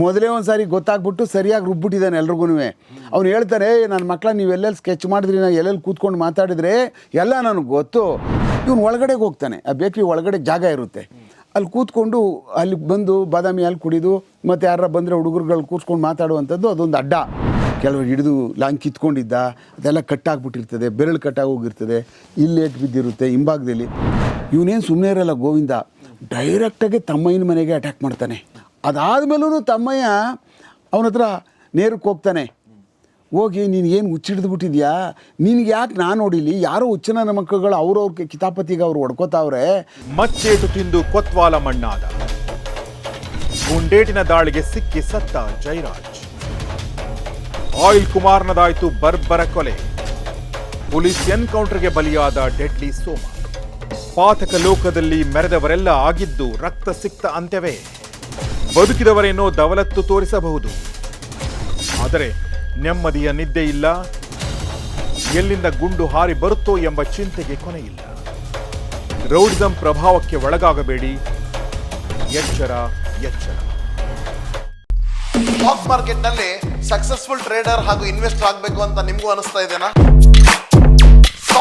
ಮೊದಲೇ ಒಂದು ಸಾರಿ ಗೊತ್ತಾಗ್ಬಿಟ್ಟು ಸರಿಯಾಗಿ ರುಬ್ಬಿಟ್ಟಿದ್ದಾನೆ ಎಲ್ರಿಗೂ ಅವ್ನು ಹೇಳ್ತಾನೆ ನನ್ನ ಮಕ್ಕಳ ನೀವು ಎಲ್ಲೆಲ್ಲಿ ಸ್ಕೆಚ್ ಮಾಡಿದ್ರಿ ನಾ ಎಲ್ಲೆಲ್ಲಿ ಕೂತ್ಕೊಂಡು ಮಾತಾಡಿದ್ರೆ, ಎಲ್ಲ ನನಗೆ ಗೊತ್ತು. ಇವನು ಒಳಗಡೆಗೆ ಹೋಗ್ತಾನೆ. ಆ ಬೇಕ್ರಿ ಒಳಗಡೆ ಜಾಗ ಇರುತ್ತೆ. ಅಲ್ಲಿ ಕೂತ್ಕೊಂಡು, ಅಲ್ಲಿ ಬಂದು ಬಾದಾಮಿ ಹಾಲು ಕುಡಿದು, ಮತ್ತು ಯಾರ ಬಂದರೆ ಹುಡುಗರುಗಳು ಕೂತ್ಕೊಂಡು ಮಾತಾಡುವಂಥದ್ದು ಅದೊಂದು ಅಡ್ಡ. ಕೆಲವರು ಹಿಡಿದು ಲಾಂಗ್ ಕಿತ್ಕೊಂಡಿದ್ದ, ಅದೆಲ್ಲ ಕಟ್ಟಾಗ್ಬಿಟ್ಟಿರ್ತದೆ, ಬೆರಳು ಕಟ್ಟಾಗಿ ಹೋಗಿರ್ತದೆ ಇಲ್ಲಿ ಏಟ್ ಬಿದ್ದಿರುತ್ತೆ, ಹಿಂಭಾಗದಲ್ಲಿ. ಇವನೇನು ಸುಮ್ಮನೆ ಇರಲ್ಲ ಗೋವಿಂದ. ಡೈರೆಕ್ಟಾಗಿ ತಮ್ಮಯ್ಯನ ಮನೆಗೆ ಅಟ್ಯಾಕ್ ಮಾಡ್ತಾನೆ. ಅದಾದಮೇಲೂ ತಮ್ಮಯ್ಯ ಅವನ ಹತ್ರ ನೇರಕ್ಕೆ ಹೋಗ್ತಾನೆ. ಹೋಗಿ ನೀನು ಏನು ಹುಚ್ಚಿಡ್ದು ಬಿಟ್ಟಿದ್ಯಾ? ನಿನ್ಗೆ ಯಾಕೆ ನಾನು ನೋಡಿಲಿ? ಯಾರೋ ಹುಚ್ಚನ ಮಕ್ಕಳುಗಳು ಅವ್ರವ್ರ ಕಿತಾಪತಿಗೆ ಅವ್ರು ಹೊಡ್ಕೋತಾವ್ರೆ. ಮಚ್ಚೇಟು ತಿಂದು ಕೊತ್ವಾಲ ಮಣ್ಣಾದ. ಗುಂಡೇಟಿನ ದಾಳಿಗೆ ಸಿಕ್ಕಿ ಸತ್ತ ಜೈರಾಜ್. ಆಯಿಲ್ ಕುಮಾರ್ನದಾಯ್ತು ಬರ್ಬರ ಕೊಲೆ. ಪೊಲೀಸ್ ಎನ್ಕೌಂಟರ್ಗೆ ಬಲಿಯಾದ ಡೆಡ್ಲಿ ಸೋಮ. ಪಾತಕ ಲೋಕದಲ್ಲಿ ಮೆರೆದವರೆಲ್ಲ ಆಗಿದ್ದು ರಕ್ತ ಸಿಕ್ತ ಅಂತ್ಯವೇ. ಬದುಕಿದವರೇನೋ ದವಲತ್ತು ತೋರಿಸಬಹುದು. ಆದರೆ ನೆಮ್ಮದಿಯ ನಿದ್ದೆ ಇಲ್ಲ. ಎಲ್ಲಿಂದ ಗುಂಡು ಹಾರಿ ಬರುತ್ತೋ ಎಂಬ ಚಿಂತೆಗೆ ಕೊನೆಯಿಲ್ಲ. ರೌಡಿಸಂ ಪ್ರಭಾವಕ್ಕೆ ಒಳಗಾಗಬೇಡಿ. ಎಚ್ಚರ ಎಚ್ಚರ. ಸ್ಟಾಕ್ ಮಾರ್ಕೆಟ್ನಲ್ಲಿ ಸಕ್ಸಸ್ಫುಲ್ ಟ್ರೇಡರ್ ಹಾಗೂ ಇನ್ವೆಸ್ಟರ್ ಆಗಬೇಕು ಅಂತ ನಿಮಗೂ ಅನಿಸ್ತಾ ಇದೆನಾ?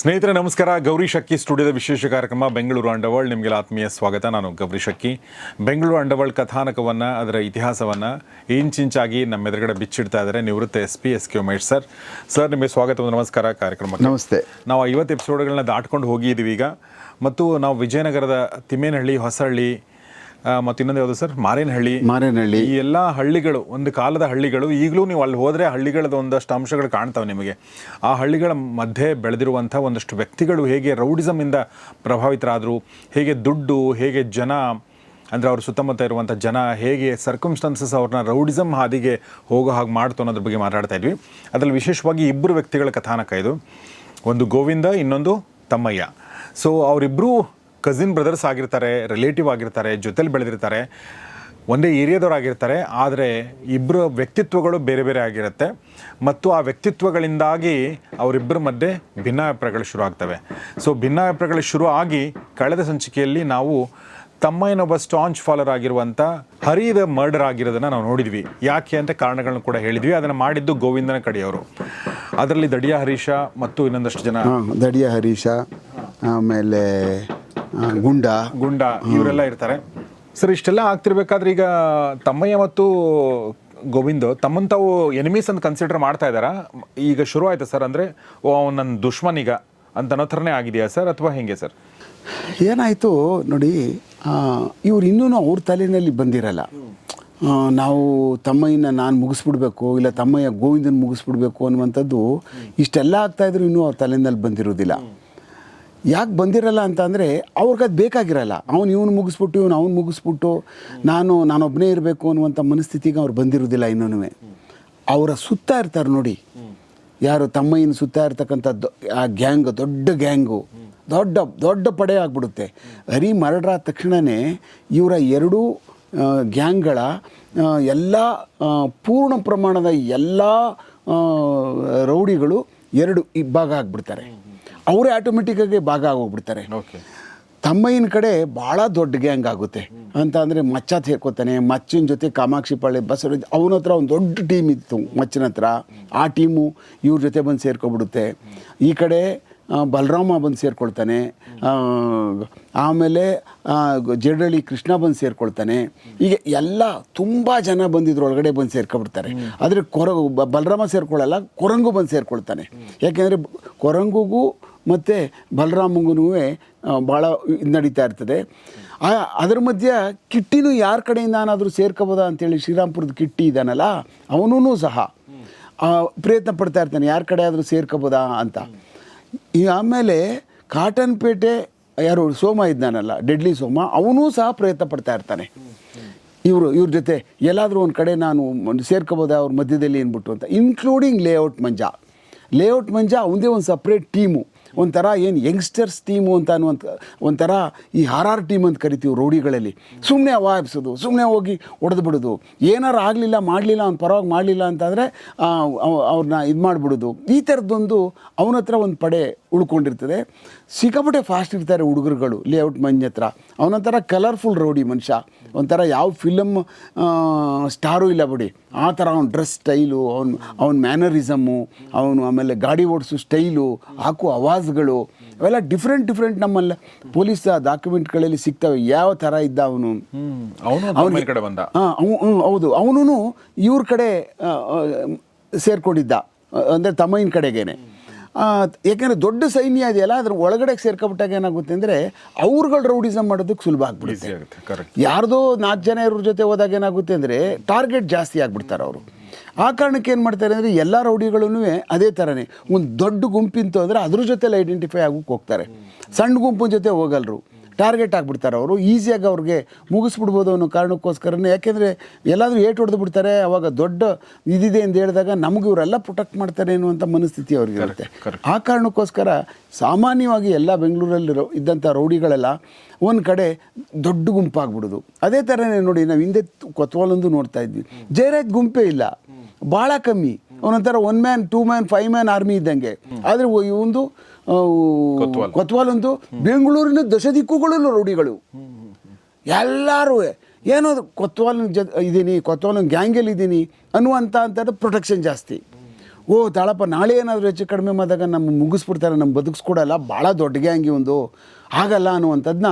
ಸ್ನೇಹಿತರೆ ನಮಸ್ಕಾರ. ಗೌರಿ ಶಕ್ಕಿ ಸ್ಟುಡಿಯೋದ ವಿಶೇಷ ಕಾರ್ಯಕ್ರಮ ಬೆಂಗಳೂರು ಅಂಡರ್ವರ್ಲ್ಡ್. ನಿಮಗೆಲ್ಲ ಆತ್ಮೀಯ ಸ್ವಾಗತ. ನಾನು ಗೌರಿ ಶಕ್ಕಿ ಬೆಂಗಳೂರು ಅಂಡರ್ವರ್ಲ್ಡ್ ಕಥಾನಕವನ್ನು ಅದರ ಇತಿಹಾಸವನ್ನು ಇಂಚಿಂಚಾಗಿ ನಮ್ಮ ಎದುರುಗಡೆ ಬಿಚ್ಚಿಡ್ತಾ ಇದ್ದಾರೆ ನಿವೃತ್ತ S P S K Umesh sir. Sir ನಿಮಗೆ ಸ್ವಾಗತ ನಮಸ್ಕಾರ ಕಾರ್ಯಕ್ರಮ ನಮಸ್ತೆ. ನಾವು ಐವತ್ತು ಎಪಿಸೋಡ್ಗಳನ್ನ ದಾಟ್ಕೊಂಡು ಹೋಗಿದ್ದೀವಿ ಈಗ. ಮತ್ತು ನಾವು ವಿಜಯನಗರದ ತಿಮ್ಮೇನಹಳ್ಳಿ ಹೊಸಹಳ್ಳಿ ಮತ್ತು ಇನ್ನೊಂದು ಯಾವುದು ಸರ್? ಮಾರೇನಹಳ್ಳಿ. ಮಾರೇನಹಳ್ಳಿ. ಈ ಎಲ್ಲ ಹಳ್ಳಿಗಳು ಒಂದು ಕಾಲದ ಹಳ್ಳಿಗಳು ಈಗಲೂ ನೀವು ಅಲ್ಲಿ ಹೋದರೆ ಹಳ್ಳಿಗಳದ ಒಂದಷ್ಟು ಅಂಶಗಳು ಕಾಣ್ತವೆ ನಿಮಗೆ. ಆ ಹಳ್ಳಿಗಳ ಮಧ್ಯೆ ಬೆಳೆದಿರುವಂಥ ಒಂದಷ್ಟು ವ್ಯಕ್ತಿಗಳು ಹೇಗೆ ರೌಡಿಸಮಿಂದ ಪ್ರಭಾವಿತರಾದರು ಹೇಗೆ ದುಡ್ಡು ಹೇಗೆ ಜನ ಅಂದರೆ ಅವ್ರ ಸುತ್ತಮುತ್ತ ಇರುವಂಥ ಜನ ಹೇಗೆ ಸರ್ಕಮ್ಸ್ಟಾನ್ಸಸ್ ಅವ್ರನ್ನ ರೌಡಿಸಮ್ ಹಾದಿಗೆ ಹೋಗೋ ಹಾಗೆ ಮಾಡ್ತು ಅನ್ನೋದ್ರ ಬಗ್ಗೆ ಮಾತಾಡ್ತಾ ಇದ್ವಿ. ಅದರಲ್ಲಿ ವಿಶೇಷವಾಗಿ ಇಬ್ಬರು ವ್ಯಕ್ತಿಗಳ ಕಥಾನಕ ಇದು. ಒಂದು ಗೋವಿಂದ ಇನ್ನೊಂದು ತಮ್ಮಯ್ಯ. ಸೊ ಅವರಿಬ್ಬರು ಕಸಿನ್ ಬ್ರದರ್ಸ್ ಆಗಿರ್ತಾರೆ ರಿಲೇಟಿವ್ ಆಗಿರ್ತಾರೆ, ಜೊತೆಲಿ ಬೆಳೆದಿರ್ತಾರೆ, ಒಂದೇ ಏರಿಯಾದವರಾಗಿರ್ತಾರೆ ಆದರೆ ಇಬ್ಬರ ವ್ಯಕ್ತಿತ್ವಗಳು ಬೇರೆ ಬೇರೆ ಆಗಿರುತ್ತೆ. ಮತ್ತು ಆ ವ್ಯಕ್ತಿತ್ವಗಳಿಂದಾಗಿ ಅವರಿಬ್ಬರ ಮಧ್ಯೆ ಭಿನ್ನಾಭಿಪ್ರಾಯಗಳು ಶುರು ಆಗ್ತವೆ. ಸೊ ಭಿನ್ನಾಭಿಪ್ರಾಯಗಳು ಶುರು ಆಗಿ ಕಳೆದ ಸಂಚಿಕೆಯಲ್ಲಿ ನಾವು ತಮ್ಮಯ್ಯನೊಬ್ಬ ಸ್ಟಾಂಚ್ ಫಾಲರ್ ಆಗಿರುವಂಥ ಹರಿದ ಮರ್ಡರ್ ಆಗಿರೋದನ್ನು ನಾವು ನೋಡಿದ್ವಿ. ಯಾಕೆ ಅಂತ ಕಾರಣಗಳನ್ನು ಕೂಡ ಹೇಳಿದ್ವಿ. ಅದನ್ನು ಮಾಡಿದ್ದು ಗೋವಿಂದನ ಕಡೆಯವರು. ಅದರಲ್ಲಿ ದಡಿಯ ಹರೀಶ ಮತ್ತು ಇನ್ನೊಂದಷ್ಟು ಜನ ದಡಿಯ ಹರೀಶ, ಆಮೇಲೆ ಗುಂಡ. ಗುಂಡ ಇವರೆಲ್ಲ ಇರ್ತಾರೆ. ಸರ್ ಇಷ್ಟೆಲ್ಲ ಆಗ್ತಿರ್ಬೇಕಾದ್ರೆ ಈಗ ತಮ್ಮಯ್ಯ ಮತ್ತು ಗೋವಿಂದ್ ತಮ್ಮನ್ ತಾವು ಎನಿಮೀಸ್ ಅಂತ ಕನ್ಸಿಡರ್ ಮಾಡ್ತಾ ಇದ್ದಾರಾ? ಈಗ ಶುರು ಆಯ್ತಾ ಸರ್ ಅಂದರೆ ಓ ಅವ್ನು ನನ್ನ ದುಶ್ಮನ್ ಈಗ ಅಂತ ಅನ್ನೋ ಥರನೇ ಆಗಿದೆಯಾ ಸರ್ ಅಥವಾ ಹೆಂಗೆ ಸರ್? ಏನಾಯಿತು ನೋಡಿ ಇವ್ರು ಇನ್ನೂ ಅವ್ರ ತಲೆಯಲ್ಲಿ ಬಂದಿರಲ್ಲ. ನಾವು ತಮ್ಮಯ್ಯನ ನಾನು ಮುಗಿಸ್ಬಿಡ್ಬೇಕು ಇಲ್ಲ ತಮ್ಮಯ್ಯ ಗೋವಿಂದನ ಮುಗಿಸ್ಬಿಡ್ಬೇಕು ಅನ್ನುವಂಥದ್ದು ಇಷ್ಟೆಲ್ಲ ಆಗ್ತಾಯಿದ್ರು ಇನ್ನೂ ಅವ್ರ ತಲೆಯಲ್ಲಿ ಬಂದಿರೋದಿಲ್ಲ. ಯಾಕೆ ಬಂದಿರಲ್ಲ ಅಂತ ಅಂದರೆ ಅವ್ರಿಗೆ ಅದು ಬೇಕಾಗಿರಲ್ಲ. ಅವ್ನು ಇವನು ಮುಗಿಸ್ಬಿಟ್ಟು, ಇವನು ಅವ್ನು ಮುಗಿಸ್ಬಿಟ್ಟು, ನಾನು ನಾನೊಬ್ಬನೇ ಇರಬೇಕು ಅನ್ನುವಂಥ ಮನಸ್ಥಿತಿಗೆ ಅವ್ರು ಬಂದಿರೋದಿಲ್ಲ ಇನ್ನೂ ಅವರ ಸುತ್ತ ಇರ್ತಾರೆ ನೋಡಿ. ಯಾರು ತಮ್ಮಯ್ಯನ ಸುತ್ತ ಇರ್ತಕ್ಕಂಥ ಆ ಗ್ಯಾಂಗ್, ದೊಡ್ಡ ಗ್ಯಾಂಗು. ದೊಡ್ಡ ದೊಡ್ಡ ಪಡೆ ಆಗ್ಬಿಡುತ್ತೆ. ಹರಿ ಮರಡ್ರಾದ ತಕ್ಷಣವೇ ಇವರ ಎರಡೂ ಗ್ಯಾಂಗ್ಗಳ ಎಲ್ಲ ಪೂರ್ಣ ಪ್ರಮಾಣದ ಎಲ್ಲ ರೌಡಿಗಳು ಎರಡು ಇಬ್ಬಾಗ ಆಗಿಬಿಡ್ತಾರೆ. ಅವರೇ ಆಟೋಮೆಟಿಕ್ಕಾಗಿ ಭಾಗ ಆಗೋಗ್ಬಿಡ್ತಾರೆ. ಓಕೆ ತಮ್ಮಯ್ಯನ ಕಡೆ ಭಾಳ ದೊಡ್ಡ ಗ್ಯಾಂಗ್ ಆಗುತ್ತೆ. ಅಂತ ಅಂದರೆ ಮಚ್ಚ ಸೇರ್ಕೋತಾನೆ ಮಚ್ಚಿನ ಜೊತೆ ಕಾಮಾಕ್ಷಿ ಪಾಳೆ ಬಸವರಾಜ್ ಅವನ ಹತ್ರ ಒಂದು ದೊಡ್ಡ ಟೀಮ್ ಇತ್ತು ಮಚ್ಚಿನ ಹತ್ರ. ಆ ಟೀಮು ಇವ್ರ ಜೊತೆ ಬಂದು ಸೇರ್ಕೊಬಿಡುತ್ತೆ. ಈ ಕಡೆ ಬಲರಾಮ ಬಂದು ಸೇರ್ಕೊಳ್ತಾನೆ. ಆಮೇಲೆ ಜಡಳ್ಳಿ ಕೃಷ್ಣ ಬಂದು ಸೇರ್ಕೊಳ್ತಾನೆ. ಈಗ ಎಲ್ಲ ತುಂಬ ಜನ ಬಂದಿದ್ರು ಒಳಗಡೆ ಬಂದು ಸೇರ್ಕೊಬಿಡ್ತಾರೆ. ಆದರೆ ಕೊರ ಬಲರಾಮ ಸೇರ್ಕೊಳ್ಳಲ್ಲ, ಕೊರಂಗು ಬಂದು ಸೇರ್ಕೊಳ್ತಾನೆ. ಯಾಕೆಂದರೆ ಕೊರಂಗುಗೂ ಮತ್ತು ಬಲರಾಮಂಗೂ ಭಾಳ ನಡೀತಾ ಇರ್ತದೆ. ಅದರ ಮಧ್ಯೆ ಕಿಟ್ಟಿನೂ ಯಾರ ಕಡೆಯಿಂದ ಏನಾದರೂ ಸೇರ್ಕೋಬೋದಾ ಅಂತೇಳಿ ಶ್ರೀರಾಮ್ಪುರದ ಕಿಟ್ಟಿ ಇದ್ದಾನಲ್ಲ ಅವನೂ ಸಹ ಪ್ರಯತ್ನ ಪಡ್ತಾ ಇರ್ತಾನೆ, ಯಾರ ಕಡೆ ಆದರೂ ಸೇರ್ಕೋಬೋದಾ ಅಂತ. ಈ ಆಮೇಲೆ ಕಾಟನ್ಪೇಟೆ ಯಾರು ಸೋಮ ಇದ್ದಾನಲ್ಲ ಡೆಡ್ಲಿ ಸೋಮ, ಅವನೂ ಸಹ ಪ್ರಯತ್ನ ಪಡ್ತಾ ಇರ್ತಾನೆ. ಇವರು, ಇವ್ರ ಜೊತೆ ಎಲ್ಲಾದರೂ ಒಂದು ಕಡೆ ನಾನು ಸೇರ್ಕೋಬೋದ, ಅವ್ರ ಮಧ್ಯದಲ್ಲಿ ಏನ್ಬಿಟ್ಟು ಅಂತ including layout Manja. Layout Manja ಅವಂದೇ ಒಂದು ಸಪ್ರೇಟ್ ಟೀಮು ಒಂಥರ ಏನು ಯಂಗ್ಸ್ಟರ್ಸ್ ಟೀಮು ಅಂತ ಅನ್ನುವಂಥ ಒಂಥರ ಈ ಆರ್ ಆರ್ ಟೀಮ್ ಅಂತ ಕರಿತೀವಿ ರೌಡಿಗಳಲ್ಲಿ ಸುಮ್ಮನೆ ಅವಾಯಿಸೋದು ಸುಮ್ಮನೆ ಹೋಗಿ ಹೊಡೆದು ಬಿಡೋದು. ಏನಾರು ಆಗಲಿಲ್ಲ, ಮಾಡಲಿಲ್ಲ, ಅವ್ನು ಪರವಾಗಿ ಮಾಡಲಿಲ್ಲ ಅಂತಂದರೆ ಅವ್ರನ್ನ ಇದು ಮಾಡಿಬಿಡೋದು. ಈ ಥರದ್ದೊಂದು ಅವನ ಹತ್ರ ಒಂದು ಪಡೆ ಉಳ್ಕೊಂಡಿರ್ತದೆ. ಸಿಕ್ಕಾಪಟ್ಟೆ ಫಾಸ್ಟ್ ಇರ್ತಾರೆ ಹುಡುಗರುಗಳು ಲೇಔಟ್ ಮಂಜ್ ಹತ್ರ ಅವನೊಂಥರ ಕಲರ್ಫುಲ್ ರೌಡಿ ಮನುಷ್ಯ. ಒಂಥರ ಯಾವ ಫಿಲಮ್ ಸ್ಟಾರು ಇಲ್ಲ ಬಿಡಿ. ಆ ಥರ ಅವ್ನ ಡ್ರೆಸ್ ಸ್ಟೈಲು ಅವ್ನ ಅವ್ನ ಮ್ಯಾನರಿಸಮು ಅವನು ಆಮೇಲೆ ಗಾಡಿ ಓಡಿಸೋ ಸ್ಟೈಲು ಹಾಕೋ ಅವಾಜ್ಗಳು ಅವೆಲ್ಲ ಡಿಫ್ರೆಂಟ್ ಡಿಫ್ರೆಂಟ್ ನಮ್ಮಲ್ಲಿ. ಪೊಲೀಸ್ ಡಾಕ್ಯುಮೆಂಟ್ಗಳಲ್ಲಿ ಸಿಗ್ತವೆ. ಯಾವ ಥರ ಇದ್ದ ಅವನು? ಅವನು ಕಡೆ ಬಂದ. ಹಾಂ ಹೌದು. ಅವನು ಇವ್ರ ಕಡೆ ಸೇರ್ಕೊಂಡಿದ್ದ. ಅಂದರೆ ತಮ್ಮಯ್ಯನ ಕಡೆಗೇನೆ. ಯಾಕೆಂದ್ರೆ ದೊಡ್ಡ ಸೈನ್ಯ ಇದೆಯಲ್ಲ ಅದ್ರ ಒಳಗಡೆ ಸೇರ್ಕೊಬಿಟ್ಟಾಗ ಏನಾಗುತ್ತೆ ಅಂದರೆ ಅವ್ರುಗಳು ರೌಡಿಸಮ್ ಮಾಡೋದಕ್ಕೆ ಸುಲಭ ಆಗ್ಬಿಡುತ್ತೆ. ಯಾರ್ದೋ ನಾಲ್ಕು ಜನ ಇವ್ರ ಜೊತೆ ಹೋದಾಗ ಏನಾಗುತ್ತೆ ಅಂದರೆ ಟಾರ್ಗೆಟ್ ಜಾಸ್ತಿ ಆಗ್ಬಿಡ್ತಾರೆ ಅವರು. ಆ ಕಾರಣಕ್ಕೆ ಏನು ಮಾಡ್ತಾರೆ ಅಂದರೆ ಎಲ್ಲ ರೌಡಿಗಳೂ ಅದೇ ಥರನೇ ಒಂದು ದೊಡ್ಡ ಗುಂಪಿಂತು ಅಂದರೆ ಅದ್ರ ಜೊತೆಲಿ ಐಡೆಂಟಿಫೈ ಆಗೋಕ್ಕೆ ಹೋಗ್ತಾರೆ. ಸಣ್ಣ ಗುಂಪಿನ ಜೊತೆ ಹೋಗಲ್ರು. ಟಾರ್ಗೆಟ್ ಆಗಿಬಿಡ್ತಾರೆ ಅವರು. ಈಸಿಯಾಗಿ ಅವ್ರಿಗೆ ಮುಗಿಸ್ಬಿಡ್ಬೋದು ಅನ್ನೋ ಕಾರಣಕ್ಕೋಸ್ಕರನೇ. ಯಾಕೆಂದರೆ ಎಲ್ಲಾದರೂ ಏಟು ಹೊಡೆದು ಬಿಡ್ತಾರೆ ಅವಾಗ ದೊಡ್ಡ ಇದಿದೆ ಅಂತ ಹೇಳಿದಾಗ ನಮಗೆ ಇವರೆಲ್ಲ ಪ್ರೊಟೆಕ್ಟ್ ಮಾಡ್ತಾರೆ ಅನ್ನುವಂಥ ಮನಸ್ಥಿತಿ ಅವ್ರಿಗಿರುತ್ತೆ ಆ ಕಾರಣಕ್ಕೋಸ್ಕರ ಸಾಮಾನ್ಯವಾಗಿ ಎಲ್ಲ ಬೆಂಗಳೂರಲ್ಲಿರೋ ಇದ್ದಂಥ ರೌಡಿಗಳೆಲ್ಲ ಒಂದು ಕಡೆ ದೊಡ್ಡ ಗುಂಪಾಗ್ಬಿಡೋದು. ಅದೇ ಥರನೇ ನೋಡಿ ನಾವು ಹಿಂದೆ ಕೊತ್ವಾಲೊಂದು ನೋಡ್ತಾ ಇದ್ವಿ. ಜಯರಾಜ್ ಗುಂಪೇ ಇಲ್ಲ. ಭಾಳ ಕಮ್ಮಿ. ಅವನೊಂಥರ one man two man five man army ಇದ್ದಂಗೆ. ಆದರೆ ಒಂದು ಕೊತ್ವಾಲ್. ಅಂತೂ ಬೆಂಗಳೂರಿನ ದಶ ದಿಕ್ಕುಗಳಲ್ಲೂ ರೌಡಿಗಳು ಎಲ್ಲರೂ ಏನೋ ಕೊತ್ವಾಲಿನ ಜ ಇದ್ದೀನಿ ಕೊತ್ವಾಲಿನ ಗ್ಯಾಂಗಲ್ಲಿ ಇದ್ದೀನಿ ಅನ್ನುವಂಥ ಅಂಥದ್ದು ಪ್ರೊಟೆಕ್ಷನ್ ಜಾಸ್ತಿ. ಓ, ತಾಳಪ್ಪ, ನಾಳೆ ಏನಾದರೂ ಹೆಚ್ಚು ಕಡಿಮೆ ಮಾಡಿದಾಗ ನಮ್ಮ ಮುಗಿಸ್ಬಿಡ್ತಾರೆ, ನಮ್ಮ ಬದುಕಿಸ್ಕೊಡಲ್ಲ, ಭಾಳ ದೊಡ್ಡ ಗ್ಯಾಂಗಿ ಒಂದು ಆಗಲ್ಲ ಅನ್ನುವಂಥದ್ದನ್ನ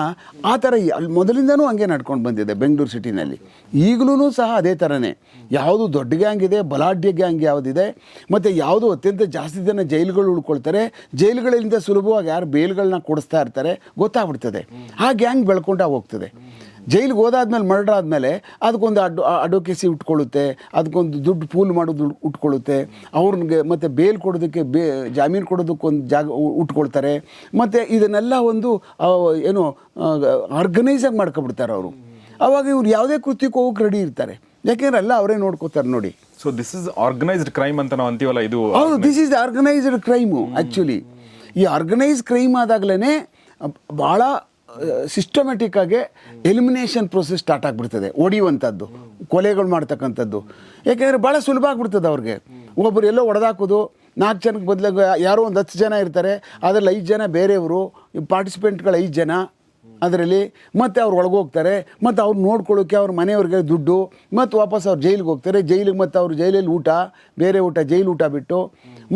ಆ ಥರ ಮೊದಲಿಂದನೂ ಹಂಗೆ ನಡ್ಕೊಂಡು ಬಂದಿದೆ ಬೆಂಗಳೂರು ಸಿಟಿನಲ್ಲಿ. ಈಗಲೂ ಸಹ ಅದೇ ಥರನೇ. ಯಾವುದು ದೊಡ್ಡ ಗ್ಯಾಂಗ್ ಇದೆ, ಬಲಾಢ್ಯ ಗ್ಯಾಂಗ್ ಯಾವುದಿದೆ, ಮತ್ತು ಯಾವುದು ಅತ್ಯಂತ ಜಾಸ್ತಿ ಜನ ಜೈಲುಗಳು ಉಳ್ಕೊಳ್ತಾರೆ, ಜೈಲುಗಳಿಂದ ಸುಲಭವಾಗಿ ಯಾರು ಬೇಲ್ಗಳನ್ನ ಕೊಡಿಸ್ತಾ ಇರ್ತಾರೆ, ಗೊತ್ತಾಗ್ಬಿಡ್ತದೆ. ಆ ಗ್ಯಾಂಗ್ ಬೆಳ್ಕೊಂಡಾಗ ಹೋಗ್ತದೆ. ಜೈಲಿಗೆ ಹೋದಾದ್ಮೇಲೆ ಮರ್ಡರ್ ಆದಮೇಲೆ ಅದಕ್ಕೊಂದು ಅಡ್ ಅಡ್ವೊಕೇಸಿ ಉಟ್ಕೊಳ್ಳುತ್ತೆ ಅದಕ್ಕೊಂದು ದುಡ್ಡು ಪೂಲ್ ಮಾಡೋದು ಉಟ್ಕೊಳ್ಳುತ್ತೆ. ಅವ್ರಿಗೆ ಮತ್ತು ಬೇಲ್ ಕೊಡೋದಕ್ಕೆ ಬೇ ಜಾಮೀನು ಕೊಡೋದಕ್ಕೊಂದು ಜಾಗ ಉಟ್ಕೊಳ್ತಾರೆ. ಮತ್ತು ಇದನ್ನೆಲ್ಲ ಒಂದು ಏನು ಆರ್ಗನೈಸಾಗಿ ಮಾಡ್ಕೊಬಿಡ್ತಾರೆ ಅವರು. ಅವಾಗ ಇವ್ರು ಯಾವುದೇ ಕೃತ್ಯಕ್ಕೆ ಹೋಗಕ್ಕೆ ರೆಡಿ ಇರ್ತಾರೆ. ಯಾಕೆಂದ್ರೆ ಎಲ್ಲ ಅವರೇ ನೋಡ್ಕೋತಾರೆ ನೋಡಿ. So this is organised crime ಅಂತ ನಾವು ಅಂತೀವಲ್ಲ ಇದು ಹೌದು this is organised crime actually ಈ ಆರ್ಗನೈಸ್ ಕ್ರೈಮ್ ಆದಾಗಲೇ ಭಾಳ ಸಿಸ್ಟಮೆಟಿಕ್ ಆಗಿ ಎಲಿಮಿನೇಷನ್ ಪ್ರೊಸೆಸ್ ಸ್ಟಾರ್ಟ್ ಆಗಿಬಿಡ್ತದೆ ಹೊಡಿಯುವಂಥದ್ದು ಕೊಲೆಗಳು ಮಾಡ್ತಕ್ಕಂಥದ್ದು. ಯಾಕೆಂದರೆ ಭಾಳ ಸುಲಭ ಆಗ್ಬಿಡ್ತದೆ ಅವ್ರಿಗೆ. ಒಬ್ಬರು ಎಲ್ಲೋ ಹೊಡೆದಾಕೋದು ನಾಲ್ಕು ಜನಕ್ಕೆ ಬದಲಾಗ ಯಾರೋ ಒಂದು ಹತ್ತು ಜನ ಇರ್ತಾರೆ ಅದರಲ್ಲಿ ಐದು ಜನ ಬೇರೆಯವರು ಪಾರ್ಟಿಸಿಪೆಂಟ್ಗಳು ಐದು ಜನ ಅದರಲ್ಲಿ ಮತ್ತೆ ಅವ್ರು ಒಳಗೆ ಹೋಗ್ತಾರೆ, ಮತ್ತು ಅವ್ರು ನೋಡ್ಕೊಳ್ಳೋಕ್ಕೆ ಅವ್ರ ಮನೆಯವ್ರಿಗೆ ದುಡ್ಡು, ಮತ್ತು ವಾಪಸ್ ಅವ್ರು ಜೈಲಿಗೆ ಹೋಗ್ತಾರೆ. ಜೈಲಿಗೆ ಮತ್ತು ಅವ್ರು ಜೈಲಲ್ಲಿ ಊಟ, ಬೇರೆ ಊಟ, ಜೈಲು ಊಟ ಬಿಟ್ಟು,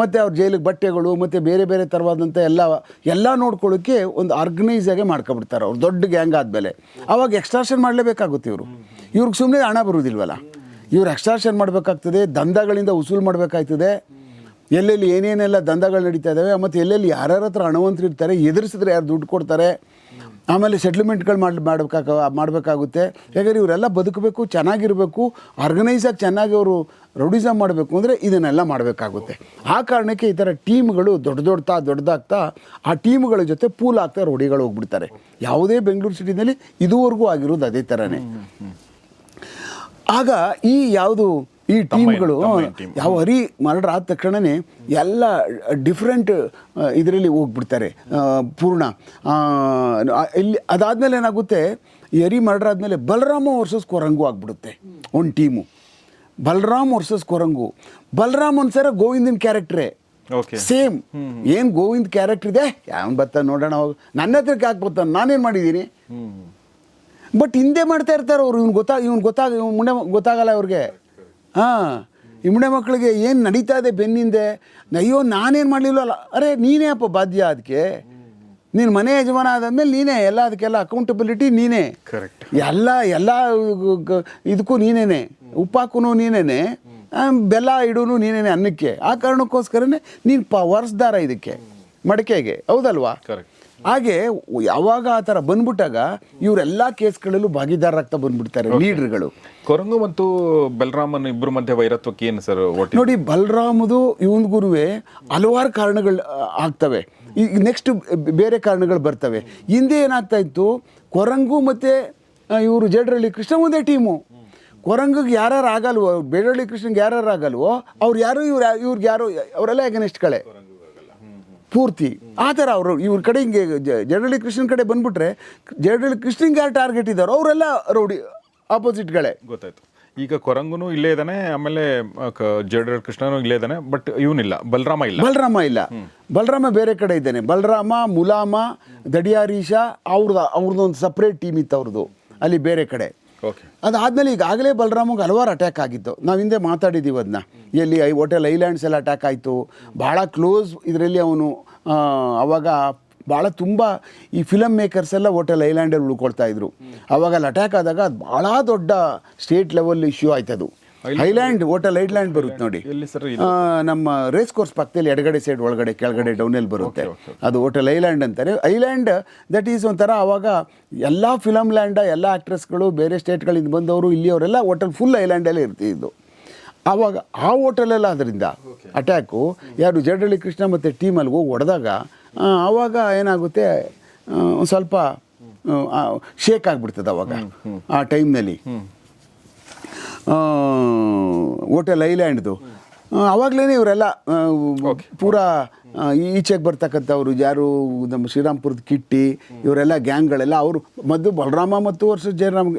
ಮತ್ತು ಅವ್ರ ಜೈಲಿಗೆ ಬಟ್ಟೆಗಳು, ಮತ್ತು ಬೇರೆ ಬೇರೆ ಥರವಾದಂಥ ಎಲ್ಲ ಎಲ್ಲ ನೋಡ್ಕೊಳ್ಳೋಕ್ಕೆ ಒಂದು ಆರ್ಗನೈಸ್ ಆಗೇ ಮಾಡ್ಕೊಬಿಡ್ತಾರೆ ಅವ್ರು. ದೊಡ್ಡ ಗ್ಯಾಂಗ್ ಆದಮೇಲೆ. ಅವಾಗ ಎಕ್ಸ್ಟ್ರಾಕ್ಷನ್ ಮಾಡಲೇಬೇಕಾಗುತ್ತೆ ಇವರು. ಇವ್ರಿಗೆ ಸುಮ್ಮನೆ ಹಣ ಬರುವುದಿಲ್ವಲ್ಲ ಇವ್ರು ಎಕ್ಸ್ಟ್ರಾಕ್ಷನ್ ಮಾಡಬೇಕಾಗ್ತದೆ, ದಂಧಗಳಿಂದ ವಸೂಲು ಮಾಡಬೇಕಾಗ್ತದೆ ಎಲ್ಲೆಲ್ಲಿ ಏನೇನೆಲ್ಲ ದಂಧಗಳು ನಡೀತಾ ಇದ್ದಾವೆ ಮತ್ತು ಎಲ್ಲೆಲ್ಲಿ ಯಾರ್ಯಾರ ಹತ್ರ ಹಣವಂತರು ಇರ್ತಾರೆ, ಎದುರಿಸಿದ್ರೆ ಯಾರು ದುಡ್ಡು ಕೊಡ್ತಾರೆ, ಆಮೇಲೆ ಸೆಟ್ಲ್ಮೆಂಟ್ಗಳು ಮಾಡಿ ಮಾಡಬೇಕಾಗ, ಮಾಡಬೇಕಾಗುತ್ತೆ. ಯಾಕಂದರೆ ಇವರೆಲ್ಲ ಬದುಕಬೇಕು, ಚೆನ್ನಾಗಿರಬೇಕು ಆರ್ಗನೈಸಾಗಿ ಚೆನ್ನಾಗಿ ಅವರು ರೌಡಿಸಮ್ ಮಾಡಬೇಕು ಅಂದರೆ ಇದನ್ನೆಲ್ಲ ಮಾಡಬೇಕಾಗುತ್ತೆ. ಆ ಕಾರಣಕ್ಕೆ ಈ ಥರ ಟೀಮ್ಗಳು ದೊಡ್ಡ ದೊಡ್ಡತಾ, ದೊಡ್ಡದಾಗ್ತಾ, ಆ ಟೀಮ್ಗಳ ಜೊತೆ ಪೂಲ್ ಆಗ್ತಾ ರೌಡಿಗಳು ಹೋಗ್ಬಿಡ್ತಾರೆ. ಯಾವುದೇ ಬೆಂಗಳೂರು ಸಿಟಿನಲ್ಲಿ ಇದುವರೆಗೂ ಆಗಿರೋದು ಅದೇ ಥರನೇ. ಆಗ ಈ ಯಾವುದು ಈ ಟೀಮ್ಗಳು ಯಾವ ಹರಿ ಮರ್ಡರ್ ಆದ ತಕ್ಷಣವೇ ಎಲ್ಲ ಡಿಫ್ರೆಂಟ್ ಇದರಲ್ಲಿ ಹೋಗ್ಬಿಡ್ತಾರೆ. ಪೂರ್ಣ. ಇಲ್ಲಿ ಅದಾದಮೇಲೆ ಏನಾಗುತ್ತೆ ಈ ಅರಿ ಮರ್ಡರ್ ಆದಮೇಲೆ ಬಲರಾಮ ವರ್ಸಸ್ ಕೊರಂಗು ಆಗ್ಬಿಡುತ್ತೆ ಒಂದು ಟೀಮು. ಬಲರಾಮ್ ವರ್ಸಸ್ ಕೊರಂಗು. ಬಲರಾಮ್ ಅನ್ಸಾರ ಗೋವಿಂದನ್ ಕ್ಯಾರೆಕ್ಟ್ರೇ ಸೇಮ್ ಏನು ಗೋವಿಂದ್ ಕ್ಯಾರೆಕ್ಟರ್ ಇದೆ? ಯಾವನ್ ಬರ್ತಾನೆ ನೋಡೋಣ ನನ್ನ ಹತ್ರಕ್ಕೆ ಯಾಕೆ ಬರ್ತಾನೆ ನಾನೇನು ಮಾಡಿದ್ದೀನಿ? ಬಟ್ ಹಿಂದೆ ಮಾಡ್ತಾ ಇರ್ತಾರೆ ಅವ್ರು ಇವ್ನು ಗೊತ್ತಾಗ ಇವ್ನು ಗೊತ್ತಾಗ ಮುಂದೆ ಗೊತ್ತಾಗಲ್ಲ ಅವ್ರಿಗೆ. ಹಾಂ ಈ ಮಕ್ಕಳಿಗೆ ಏನು ನಡೀತಾ ಇದೆ ಬೆನ್ನಿಂದೆ? ಅಯ್ಯೋ ನಾನೇನು ಮಾಡಲಿಲ್ಲಲ್ಲ ಅರೆ ನೀನೇ ಅಪ್ಪ ಬಾಧ್ಯ ಅದಕ್ಕೆ ನೀನು ಮನೆ ಯಜಮಾನ ಆದಮೇಲೆ ನೀನೇ ಎಲ್ಲ ಅದಕ್ಕೆಲ್ಲ ಅಕೌಂಟಬಿಲಿಟಿ ನೀನೇ. ಕರೆಕ್ಟ್ ಎಲ್ಲ ಎಲ್ಲ ಇದಕ್ಕೂ ನೀನೇನೆ. ಉಪ್ಪಾಕೂ ನೀನೇನೆ. ಬೆಲ್ಲ ಇಡೂ ನೀನೇನೆ ಅನ್ನಕ್ಕೆ. ಆ ಕಾರಣಕ್ಕೋಸ್ಕರನೇ ನೀನು ಪ ವರ್ಸ್ದಾರ ಇದಕ್ಕೆ. ಮಡಿಕೆಗೆ. ಹೌದಲ್ವಾ? ಕರೆಕ್ಟ್ ಹಾಗೆ ಯಾವಾಗ ಆ ಥರ ಬಂದ್ಬಿಟ್ಟಾಗ ಇವರೆಲ್ಲ ಕೇಸ್ಗಳಲ್ಲೂ ಭಾಗಿದಾರರಾಗ್ತಾ ಬಂದ್ಬಿಡ್ತಾರೆ ಲೀಡರ್ಗಳು. ಕೊರಂಗು ಮತ್ತು ಬಲರಾಮನ್ ಇಬ್ಬರ ಮಧ್ಯೆ ವೈರತ್ವಕ್ಕೆ ಏನು ಸರ್ ನೋಡಿ ಬಲರಾಮದು ಇವನ್ ಗುರುವೆ ಹಲವಾರು ಕಾರಣಗಳು ಆಗ್ತವೆ. ಈಗ ನೆಕ್ಸ್ಟ್ ಬೇರೆ ಕಾರಣಗಳು ಬರ್ತವೆ. ಹಿಂದೆ ಏನಾಗ್ತಾ ಇತ್ತು? ಕೊರಂಗು ಮತ್ತು ಇವರು ಜೇಡರಳ್ಳಿ ಕೃಷ್ಣ ಒಂದೇ ಟೀಮು. ಕೊರಂಗಿಗೆ ಯಾರ್ಯಾರು ಆಗಲ್ವೋ ಬೇಡಹಳ್ಳಿ ಕೃಷ್ಣಗೆ ಯಾರ್ಯಾರು ಆಗಲ್ವೋ ಅವ್ರು ಯಾರು ಇವ್ರು ಇವ್ರಿಗೆ ಯಾರು ಅವರೆಲ್ಲ ಎಗನೆಸ್ಟ್ಗಳೇ ಪೂರ್ತಿ. ಆ ಥರ ಅವರು ಇವ್ರ ಕಡೆ ಹಿಂಗೆ ಜಡಳ್ಳಿ ಕೃಷ್ಣನ್ ಕಡೆ ಬಂದ್ಬಿಟ್ರೆ ಜಡಳ್ಳಿ ಕೃಷ್ಣನ್ಗೆ ಯಾರು ಟಾರ್ಗೆಟ್ ಇದ್ದಾರೋ ಅವರೆಲ್ಲ ರೌಡಿ ಆಪೋಸಿಟ್ಗಳೇ ಗೊತ್ತಾಯ್ತು. ಈಗ ಕೊರಂಗುನು ಇಲ್ಲೇ ಇದ್ದಾನೆ ಆಮೇಲೆ ಜಡ ಕೃಷ್ಣನು ಇಲ್ಲೇ ಇದ್ದಾನೆ ಬಟ್ ಇವನಿಲ್ಲ ಬಲರಾಮ ಇಲ್ಲ. ಬಲರಾಮ ಇಲ್ಲ. ಬಲರಾಮ ಬೇರೆ ಕಡೆ ಇದ್ದಾನೆ. ಬಲರಾಮ ಮುಲಾಮ ದಡಿಯಾರೀಶ ಅವ್ರದ್ದು ಅವ್ರದ್ದು ಒಂದು ಸಪ್ರೇಟ್ ಟೀಮ್ ಇತ್ತು ಅವ್ರದ್ದು ಅಲ್ಲಿ ಬೇರೆ ಕಡೆ. ಓಕೆ. ಅದಾದ್ಮೇಲೆ ಈಗಾಗಲೇ ಬಲರಾಮಗೆ ಹಲವಾರು ಅಟ್ಯಾಕ್ ಆಗಿತ್ತು. ನಾವು ಹಿಂದೆ ಮಾತಾಡಿದ್ದೀವಿ ಅದನ್ನ ಎಲ್ಲಿ ಐ ಹೋಟೆಲ್ ಐಲ್ಯಾಂಡ್ಸ್ ಎಲ್ಲ ಅಟ್ಯಾಕ್ ಆಯಿತು. ಭಾಳ ಕ್ಲೋಸ್ ಇದರಲ್ಲಿ ಅವನು ಅವಾಗ ಭಾಳ ತುಂಬ ಈ ಫಿಲಮ್ ಮೇಕರ್ಸ್ ಎಲ್ಲ ಹೋಟೆಲ್ ಐಲ್ಯಾಂಡಲ್ಲಿ ಉಳ್ಕೊಳ್ತಾ ಇದ್ರು. ಅವಾಗ ಅಲ್ಲಿ ಅಟ್ಯಾಕ್ ಆದಾಗ ಅದು ಭಾಳ ದೊಡ್ಡ ಸ್ಟೇಟ್ ಲೆವೆಲ್ ಇಶ್ಯೂ ಆಯ್ತದು. ಐಲ್ಯಾಂಡ್ ಹೋಟೆಲ್ ಐಲ್ಯಾಂಡ್ ಬರುತ್ತೆ ನೋಡಿ. ನಮ್ಮ ರೇಸ್ ಕೋರ್ಸ್ ಪಕ್ಕದಲ್ಲಿ ಎಡಗಡೆ ಸೈಡ್ ಒಳಗಡೆ ಕೆಳಗಡೆ ಡೌನಲ್ಲಿ ಬರುತ್ತೆ. ಅದು ಹೋಟೆಲ್ ಐಲ್ಯಾಂಡ್ ಅಂತಾರೆ. ಐಲ್ಯಾಂಡ್ ದಟ್ ಈಸ್ ಒಂಥರ ಅವಾಗ ಎಲ್ಲ ಫಿಲಮ್ ಲ್ಯಾಂಡ ಎಲ್ಲ ಆ್ಯಕ್ಟ್ರೆಸ್ಗಳು ಬೇರೆ ಸ್ಟೇಟ್ಗಳಿಂದ ಬಂದವರು ಇಲ್ಲಿಯವರೆಲ್ಲ ಹೋಟೆಲ್ ಫುಲ್ ಐಲ್ಯಾಂಡಲ್ಲೇ ಇರ್ತಿದ್ದು. ಆವಾಗ ಆ ಹೋಟೆಲೆಲ್ಲ ಅದರಿಂದ ಅಟ್ಯಾಕು ಯಾರು ಜಡಳ್ಳಿ ಕೃಷ್ಣ ಮತ್ತು ಟೀಮಲ್ಲಿ ಹೋಗಿ ಹೊಡೆದಾಗ ಆವಾಗ ಏನಾಗುತ್ತೆ ಸ್ವಲ್ಪ ಶೇಕ್ ಆಗಿಬಿಡ್ತದೆ ಅವಾಗ ಆ ಟೈಮ್ನಲ್ಲಿ ಹೋಟೆಲ್ ಐಲ್ಯಾಂಡ್ದು. ಆವಾಗಲೇ ಇವರೆಲ್ಲ ಪೂರಾ ಈಚೆಗೆ ಬರ್ತಕ್ಕಂಥವ್ರು ಯಾರು ನಮ್ಮ ಶ್ರೀರಾಮ್ಪುರದ ಕಿಟ್ಟಿ ಇವರೆಲ್ಲ ಗ್ಯಾಂಗ್ಗಳೆಲ್ಲ ಅವರು ಮದ್ದು ಬಲರಾಮ ಮತ್ತು ವರ್ಷ ಜಯರಾಮ್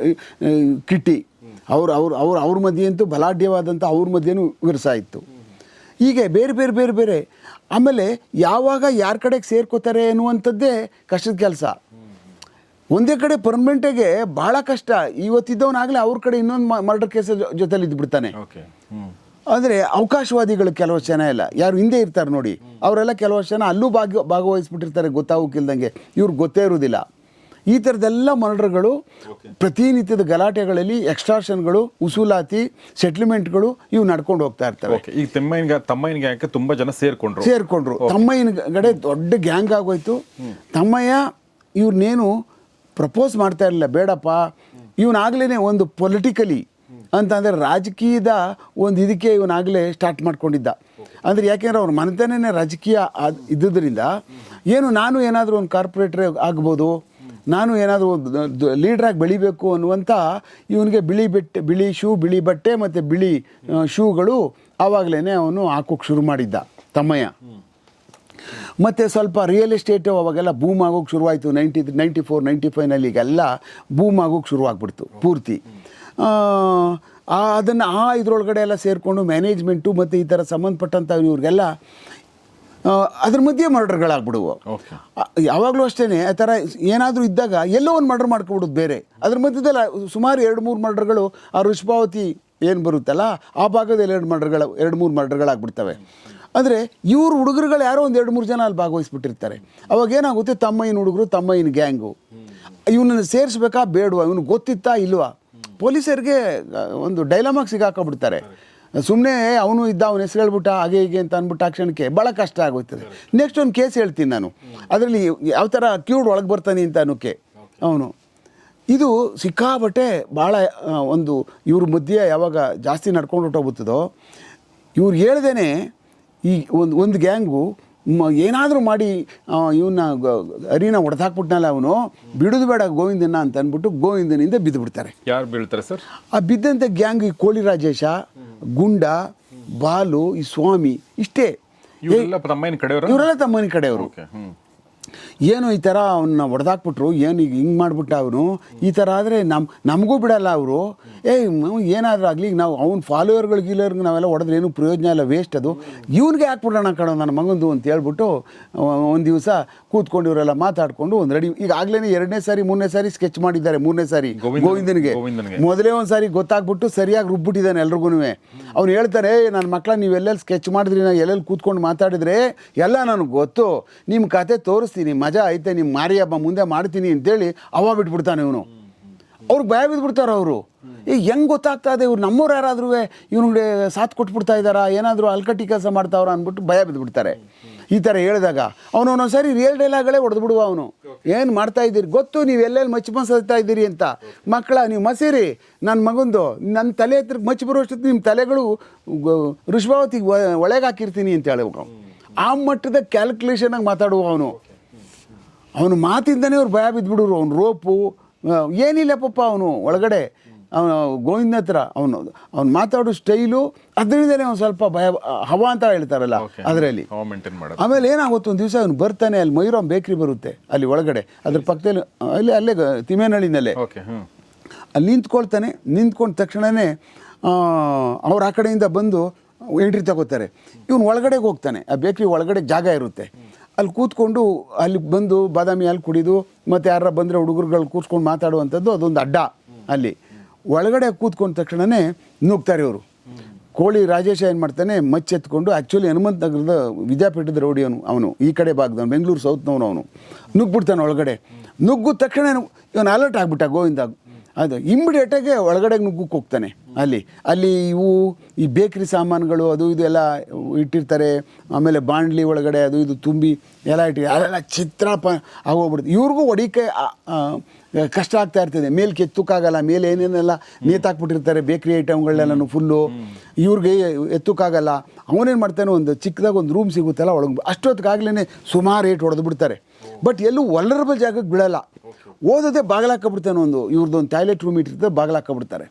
ಕಿಟ್ಟಿ. ಅವ್ರು ಅವ್ರು ಅವ್ರು ಅವ್ರ ಮಧ್ಯೆ ಅಂತೂ ಬಲಾಢ್ಯವಾದಂಥ ಅವ್ರ ಮಧ್ಯೆನೂ ವಿರಸ ಇತ್ತು. ಹೀಗೆ ಬೇರೆ ಬೇರೆ ಬೇರೆ ಬೇರೆ. ಆಮೇಲೆ ಯಾವಾಗ ಯಾರ ಕಡೆಗೆ ಸೇರ್ಕೋತಾರೆ ಅನ್ನುವಂಥದ್ದೇ ಕಷ್ಟದ ಕೆಲಸ. ಒಂದೇ ಕಡೆ ಪರ್ಮನೆಂಟಾಗೆ ಬಹಳ ಕಷ್ಟ. ಇವತ್ತಿದ್ದವನಾಗಲೇ ಅವ್ರ ಕಡೆ ಇನ್ನೊಂದು ಮರ್ಡರ್ ಕೇಸ್ ಜೊತೆಲಿ ಇದ್ಬಿಡ್ತಾನೆ. ಅಂದ್ರೆ ಆದರೆ ಅವಕಾಶವಾದಿಗಳು ಕೆಲವಷ್ಟು ಜನ ಇಲ್ಲ. ಯಾರು ಹಿಂದೆ ಇರ್ತಾರೆ ನೋಡಿ. ಅವರೆಲ್ಲ ಕೆಲವಷ್ಟು ಜನ ಅಲ್ಲೂ ಭಾಗ ಭಾಗವಹಿಸ್ಬಿಟ್ಟಿರ್ತಾರೆ ಗೊತ್ತಾಗೋಕ್ಕಿಲ್ದಂಗೆ ಇವ್ರಿಗೆ ಗೊತ್ತೇ ಇರೋದಿಲ್ಲ. ಈ ಥರದ್ದೆಲ್ಲ ಮರ್ಡರ್ಗಳು ಪ್ರತಿನಿತ್ಯದ ಗಲಾಟೆಗಳಲ್ಲಿ ಎಕ್ಸ್ಟ್ರಾಷನ್ಗಳು ಉಸೂಲಾತಿ ಸೆಟ್ಲ್ಮೆಂಟ್ಗಳು ಇವು ನಡ್ಕೊಂಡು ಹೋಗ್ತಾ ಇರ್ತವೆ. ಈಗ ತಮ್ಮಯ್ಯನ ತಮ್ಮಯ್ಯನ ಗ್ಯಾಂಗ್ ತುಂಬ ಜನ ಸೇರ್ಕೊಂಡ್ರು? ಸೇರ್ಕೊಂಡ್ರು. ತಮ್ಮಯ್ಯನ ಕಡೆ ದೊಡ್ಡ ಗ್ಯಾಂಗ್ ಆಗೋಯ್ತು. ತಮ್ಮಯ್ಯ ಇವ್ರನ್ನೇನು ಪ್ರಪೋಸ್ ಮಾಡ್ತಾ ಇರಲಿಲ್ಲ, ಬೇಡಪ್ಪ. ಇವನಾಗಲೇ ಒಂದು ಪೊಲಿಟಿಕಲಿ ಅಂತಂದರೆ ರಾಜಕೀಯದ ಒಂದು ಇದಕ್ಕೆ ಇವನಾಗಲೇ ಸ್ಟಾರ್ಟ್ ಮಾಡ್ಕೊಂಡಿದ್ದ. ಅಂದರೆ ಯಾಕೆಂದ್ರೆ ಅವ್ರ ಮನೆತನೇ ರಾಜಕೀಯ ಇದ್ದುದರಿಂದ ಏನು ನಾನು ಏನಾದರೂ ಒಂದು ಕಾರ್ಪೊರೇಟ್ರ್ ಆಗ್ಬೋದು, ನಾನು ಏನಾದರೂ ಲೀಡ್ರಾಗಿ ಬೆಳಿಬೇಕು ಅನ್ನುವಂಥ ಇವನಿಗೆ ಬಿಳಿ ಬೆಟ್ಟೆ, ಬಿಳಿ ಶೂ, ಬಿಳಿ ಬಟ್ಟೆ ಮತ್ತು ಬಿಳಿ ಶೂಗಳು ಆವಾಗಲೇ ಅವನು ಹಾಕೋಕೆ ಶುರು ಮಾಡಿದ್ದ ತಮ್ಮಯ್ಯ. ಮತ್ತು ಸ್ವಲ್ಪ ರಿಯಲ್ ಎಸ್ಟೇಟು ಅವಾಗೆಲ್ಲ ಬೂಮ್ ಆಗೋಕ್ಕೆ ಶುರುವಾಯಿತು. ನೈಂಟಿ ನೈಂಟಿ ಫೋರ್ ನೈಂಟಿ ಫೈವ್ನಲ್ಲಿ ಈಗೆಲ್ಲ ಬೂಮ್ ಆಗೋಕೆ ಶುರುವಾಗ್ಬಿಡ್ತು ಪೂರ್ತಿ. ಅದನ್ನು ಆ ಇದರೊಳಗಡೆ ಎಲ್ಲ ಸೇರಿಕೊಂಡು ಮ್ಯಾನೇಜ್ಮೆಂಟು ಮತ್ತು ಈ ಥರ ಸಂಬಂಧಪಟ್ಟಂಥ ಇವ್ರಿಗೆಲ್ಲ ಅದ್ರ ಮಧ್ಯೆ ಮರ್ಡರ್ಗಳಾಗ್ಬಿಡುವು ಯಾವಾಗಲೂ ಅಷ್ಟೇ ಆ ಥರ ಏನಾದರೂ ಇದ್ದಾಗ ಎಲ್ಲೋ ಒಂದು ಮರ್ಡರ್ ಮಾಡ್ಕೊಬಿಡೋದು ಬೇರೆ. ಅದ್ರ ಮಧ್ಯದಲ್ಲ ಸುಮಾರು ಎರಡು ಮೂರು ಮರ್ಡರ್ಗಳು ಆ ಋಷಭಾವತಿ ಏನು ಬರುತ್ತಲ್ಲ ಆ ಭಾಗದಲ್ಲಿ ಎರಡು ಮರ್ಡರ್ಗಳು ಎರಡು ಮೂರು ಮರ್ಡರ್ಗಳಾಗ್ಬಿಡ್ತವೆ ಅಂದರೆ ಇವ್ರ ಹುಡುಗರುಗಳು ಯಾರೋ ಒಂದು ಎರಡು ಮೂರು ಜನ ಅಲ್ಲಿ ಭಾಗವಹಿಸ್ಬಿಟ್ಟಿರ್ತಾರೆ. ಅವಾಗ ಏನಾಗುತ್ತೆ? ತಮ್ಮಯ್ಯನ ಹುಡುಗರು, ತಮ್ಮಯ್ಯನ ಗ್ಯಾಂಗು. ಇವನನ್ನು ಸೇರಿಸ್ಬೇಕಾ? ಬೇಡವಾ? ಇವನು ಗೊತ್ತಿತ್ತಾ ಇಲ್ವಾ? ಪೊಲೀಸರಿಗೆ ಒಂದು ಡೈಲಾಮಾಗ್ ಸಿಗಾಕೊಂಡ್ಬಿಡ್ತಾರೆ ಸುಮ್ಮನೆ ಅವನು ಇದ್ದ, ಅವನ ಹೆಸರು ಹೇಳ್ಬಿಟ್ಟ, ಹಾಗೆ ಹೀಗೆ ಅಂತ ಅಂದ್ಬಿಟ್ಟು ಆ ಕ್ಷಣಕ್ಕೆ ಭಾಳ ಕಷ್ಟ ಆಗೋಯ್ತದೆ. ನೆಕ್ಸ್ಟ್ ಒಂದು ಕೇಸ್ ಹೇಳ್ತೀನಿ ನಾನು. ಅದರಲ್ಲಿ ಯಾವ ಥರ ಕ್ಯೂಡ್ ಒಳಗೆ ಬರ್ತಾನೆ ಅಂತ ಅನ್ನೋಕೆ. ಅವನು. ಇದು ಸಿಕ್ಕಾಬಟ್ಟೆ ಭಾಳ ಒಂದು ಇವ್ರ ಮಧ್ಯೆ ಯಾವಾಗ ಜಾಸ್ತಿ ನಡ್ಕೊಂಡು ಹೊಟ್ಟೋಗ್ಬಿಡ್ತದೋ ಇವ್ರು ಹೇಳ್ದೇನೆ ಈ ಒಂದು ಒಂದು ಗ್ಯಾಂಗು ಏನಾದರೂ ಮಾಡಿ ಇವನ್ನ ಅರಿನ ಹೊಡೆದಾಕ್ಬಿಟ್ನಲ್ಲ ಅವನು ಬಿಡೋದು ಬೇಡ ಗೋವಿಂದನ ಅಂತ ಅಂದ್ಬಿಟ್ಟು ಗೋವಿಂದನಿಂದ ಬಿದ್ದು ಬಿಡ್ತಾರೆ ಯಾರು ಬೀಳ್ತಾರೆ ಸರ್? ಆ ಬಿದ್ದಂಥ ಗ್ಯಾಂಗ್ ಈ ಕೋಳಿ ರಾಜೇಶ ಗುಂಡ ಬಾಲು ಈ ಸ್ವಾಮಿ ಇಷ್ಟೇ. ಇವರೆಲ್ಲ ತಮ್ಮನ ಕಡೆಯವರು? ಏನು ಈ ಥರ ಅವನ್ನ ಹೊಡೆದಾಕ್ಬಿಟ್ರು ಏನು ಈಗ ಹಿಂಗೆ ಮಾಡ್ಬಿಟ್ಟ ಅವನು? ಈ ಥರ ಆದರೆ ನಮ್ಮ ನಮಗೂ ಬಿಡಲ್ಲ ಅವರು. ಏಯ್ ಏನಾದರೂ ಆಗಲಿ ನಾವು ಅವ್ನ ಫಾಲೋವರ್ಗಳು ಗೀಲರ್ಗೆ ನಾವೆಲ್ಲ ಹೊಡೆದ್ರೆ ಏನು ಪ್ರಯೋಜನ ಇಲ್ಲ ವೇಸ್ಟ್ ಅದು. ಇವನಿಗೆ ಹಾಕ್ಬಿಡೋಣ ಕಣೋ ನನ್ನ ಮಗಂದು ಅಂತ ಹೇಳ್ಬಿಟ್ಟು ಒಂದು ದಿವಸ ಕೂತ್ಕೊಂಡು ಇವರೆಲ್ಲ ಮಾತಾಡಿಕೊಂಡು ಒಂದು ರೆಡಿ ಈಗ ಆಗ್ಲೇ ಎರಡನೇ ಸಾರಿ ಮೂರನೇ ಸಾರಿ ಸ್ಕೆಚ್ ಮಾಡಿದ್ದಾರೆ ಮೂರನೇ ಸಾರಿ ಗೋವಿಂದ- ಗೋವಿಂದನಿಗೆ. ಗೋವಿಂದನಿಗೆ. ಮೊದಲೇ ಒಂದು ಸಾರಿ ಗೊತ್ತಾಗ್ಬಿಟ್ಟು ಸರಿಯಾಗಿ ರುಬ್ಬಿಟ್ಟಿದ್ದಾನೆ ಎಲ್ರಿಗೂ ಅವ್ನು ಹೇಳ್ತಾರೆ ನನ್ನ ಮಕ್ಕಳ ನೀವೆಲ್ಲೆಲ್ಲಿ ಸ್ಕೆಚ್ ಮಾಡಿದ್ರಿ ನಾನು ಎಲ್ಲೆಲ್ಲಿ ಕೂತ್ಕೊಂಡು ಮಾತಾಡಿದ್ರೆ ಎಲ್ಲ ನನಗೆ ಗೊತ್ತು. ನಿಮ್ಮ ಕತೆ ತೋರಿಸ್ತೀನಿ. ಮಜಾ ಐತೆ ನಿಮ್ಮ ಮಾರಿ ಹಬ್ಬ ಮುಂದೆ ಮಾಡ್ತೀನಿ ಅಂತೇಳಿ ಅವ ಬಿಟ್ಬಿಡ್ತಾನೆ ಇವನು. ಅವ್ರಿಗೆ ಭಯ ಬಿದ್ದುಬಿಡ್ತಾರೆ ಅವರು. ಈಗ ಹೆಂಗೆ ಗೊತ್ತಾಗ್ತಾ ಇದೆ, ಇವ್ರು ನಮ್ಮವ್ರು ಯಾರಾದ್ರೂ ಇವ್ನಿಗೆ ಸಾಥ್ ಕೊಟ್ಬಿಡ್ತಾ ಇದ್ದಾರಾ, ಏನಾದರೂ ಅಲ್ಕಟ್ಟಿ ಕೆಲಸ ಮಾಡ್ತಾವ್ರ ಅಂದ್ಬಿಟ್ಟು ಭಯ ಬಿದ್ದುಬಿಡ್ತಾರೆ ಈ ಥರ ಹೇಳಿದಾಗ ಅವನು ಒಂದೊಂದು ಸಾರಿ ರಿಯಲ್ ಡೈಲಾಗಳೇ ಹೊಡೆದು ಬಿಡುವ ಅವನು. ಏನು ಮಾಡ್ತಾ ಇದ್ದೀರಿ? ಗೊತ್ತು, ನೀವು ಎಲ್ಲೆಲ್ಲಿ ಮಚ್ಚಿ ಮಸ್ತಾ ಇದ್ದೀರಿ ಅಂತ. ಮಕ್ಕಳ, ನೀವು ಮಸೀರಿ ನನ್ನ ಮಗಂದು ನನ್ನ ತಲೆ ಹತ್ರ ಮಚ್ಚಿ ಬರುವಷ್ಟು ನಿಮ್ಮ ತಲೆಗಳು ಋಷಭಾವತಿಗೆ ಒ- ಒಳಗೆ ಹಾಕಿರ್ತೀನಿ ಅಂತ ಹೇಳುವ ಆ ಮಟ್ಟದ ಕ್ಯಾಲ್ಕುಲೇಷನಾಗಿ ಮಾತಾಡುವ ಅವನು. ಅವನು ಮಾತಿಂದನೇ ಅವ್ರು ಭಯ ಬಿದ್ದುಬಿಡೋರು ಅವ್ನು ರೋಪು ಏನಿಲ್ಲ ಪಪ್ಪ ಅವನು ಒಳಗಡೆ. ಅವನು ಗೋವಿಂದ ಹತ್ರ ಅವನು ಅವ್ನು ಮಾತಾಡೋ ಸ್ಟೈಲು ಅದರಿಂದನೇ ಅವ್ನು ಸ್ವಲ್ಪ ಭಯ ಹವಾ ಅಂತ ಹೇಳ್ತಾರಲ್ಲ. ಅದರಲ್ಲಿ. ಆಮೇಲೆ ಏನಾಗುತ್ತೆ ಒಂದು ದಿವಸ ಅವನು ಬರ್ತಾನೆ ಅಲ್ಲಿ ಮಯೂರಾಮ್ ಬೇಕ್ರಿ ಬರುತ್ತೆ ಅಲ್ಲಿ ಒಳಗಡೆ. ಅದ್ರ ಪಕ್ಕದಲ್ಲಿ ಅಲ್ಲಿ ಅಲ್ಲೇ ತಿಮೇನಹಳ್ಳಿನಲ್ಲೇ. ಅಲ್ಲಿ ನಿಂತ್ಕೊಳ್ತಾನೆ ನಿಂತ್ಕೊಂಡ ತಕ್ಷಣವೇ ಅವ್ರು ಆ ಕಡೆಯಿಂದ ಬಂದು ಎಂಟ್ರಿ ತಗೋತಾರೆ. ಇವನು ಒಳಗಡೆಗೆ ಹೋಗ್ತಾನೆ. ಆ ಬೇಕ್ರಿ ಒಳಗಡೆ ಜಾಗ ಇರುತ್ತೆ. ಅಲ್ಲಿ ಕೂತ್ಕೊಂಡು ಅಲ್ಲಿ ಬಂದು ಬಾದಾಮಿ ಹಾಲು ಕುಡಿದು ಮತ್ತು ಯಾರ ಬಂದರೆ ಹುಡುಗರುಗಳು ಕೂತ್ಕೊಂಡು ಮಾತಾಡುವಂಥದ್ದು ಅದೊಂದು ಅಡ್ಡ ಅಲ್ಲಿ. ಒಳಗಡೆ ಕೂತ್ಕೊಂಡ ತಕ್ಷಣವೇ ನುಗ್ತಾರೆ ಇವರು. ಕೋಳಿ ರಾಜೇಶ ಏನು ಮಾಡ್ತಾನೆ, ಮಚ್ಚ ಎತ್ಕೊಂಡು ಆ್ಯಕ್ಚುಲಿ ಹನುಮಂತ ನಗರದ ವಿದ್ಯಾಪೀಠದ ರೌಡಿ ಅವನು ಅವನು ಈ ಕಡೆ ಭಾಗದವನು, ಬೆಂಗಳೂರು ಸೌತ್ನವನು ಅವನು. ನುಗ್ಬಿಡ್ತಾನೆ ಒಳಗಡೆ. ನುಗ್ಗಿದ ತಕ್ಷಣ ಇವನು ಅಲರ್ಟ್ ಆಗ್ಬಿಟ್ಟ ಗೋವಿಂದ. ಅದು ಇಮ್ಮಿಡಿಯೇಟಾಗಿ ಒಳಗಡೆ ನುಗ್ಗಕ್ಕೆ ಹೋಗ್ತಾನೆ ಅಲ್ಲಿ. ಅಲ್ಲಿ ಇವು ಈ ಬೇಕ್ರಿ ಸಾಮಾನುಗಳು ಅದು ಇದು ಎಲ್ಲ ಇಟ್ಟಿರ್ತಾರೆ. ಆಮೇಲೆ ಬಾಂಡ್ಲಿ ಒಳಗಡೆ ಅದು ಇದು ತುಂಬಿ ಎಲ್ಲ ಇಟ್ಟು ಅದೆಲ್ಲ ಪ ಆಗೋಗ್ಬಿಡುತ್ತೆ. ಇವ್ರಿಗೂ ಆ, ಕಷ್ಟ ಆಗ್ತಾ ಇರ್ತದೆ. ಮೇಲೆ ಕೆತ್ತಕ್ಕಾಗಲ್ಲ ಮೇಲೆ ಏನೇನೆಲ್ಲ ನೇತಾಕ್ಬಿಟ್ಟಿರ್ತಾರೆ ಬೇಕ್ರಿ ಐಟಮ್ಗಳನ್ನೆಲ್ಲ ಫುಲ್ಲು ಇವ್ರಿಗೆ ಎತ್ತಕ್ಕಾಗಲ್ಲ. ಅವನೇನು ಮಾಡ್ತಾನೆ ಒಂದು ಚಿಕ್ಕದಾಗ ಒಂದು ರೂಮ್ ಸಿಗುತ್ತಲ್ಲ ಒಳಗೆ ಅಷ್ಟೊತ್ತಿಗಾಗ್ಲೇ ಸುಮಾರು ಏಟ್ ಹೊಡೆದು ಬಿಡ್ತಾರೆ ಬಟ್ ಎಲ್ಲೂ ವಲ್ಲರಬಲ್ ಜಾಗಕ್ಕೆ ಬಿಡಲ್ಲ ಓದೋದೇ ಬಾಗಿಲಾಕಬಿಡ್ತಾನೆ ಒಂದು ಇವ್ರದ್ದು ಒಂದು ಟಾಯ್ಲೆಟ್ ರೂಮ್ ಇಟ್ಟಿರ್ತದೆ, ಬಾಗಿಲಾಕಬಿಡ್ತಾರೆ.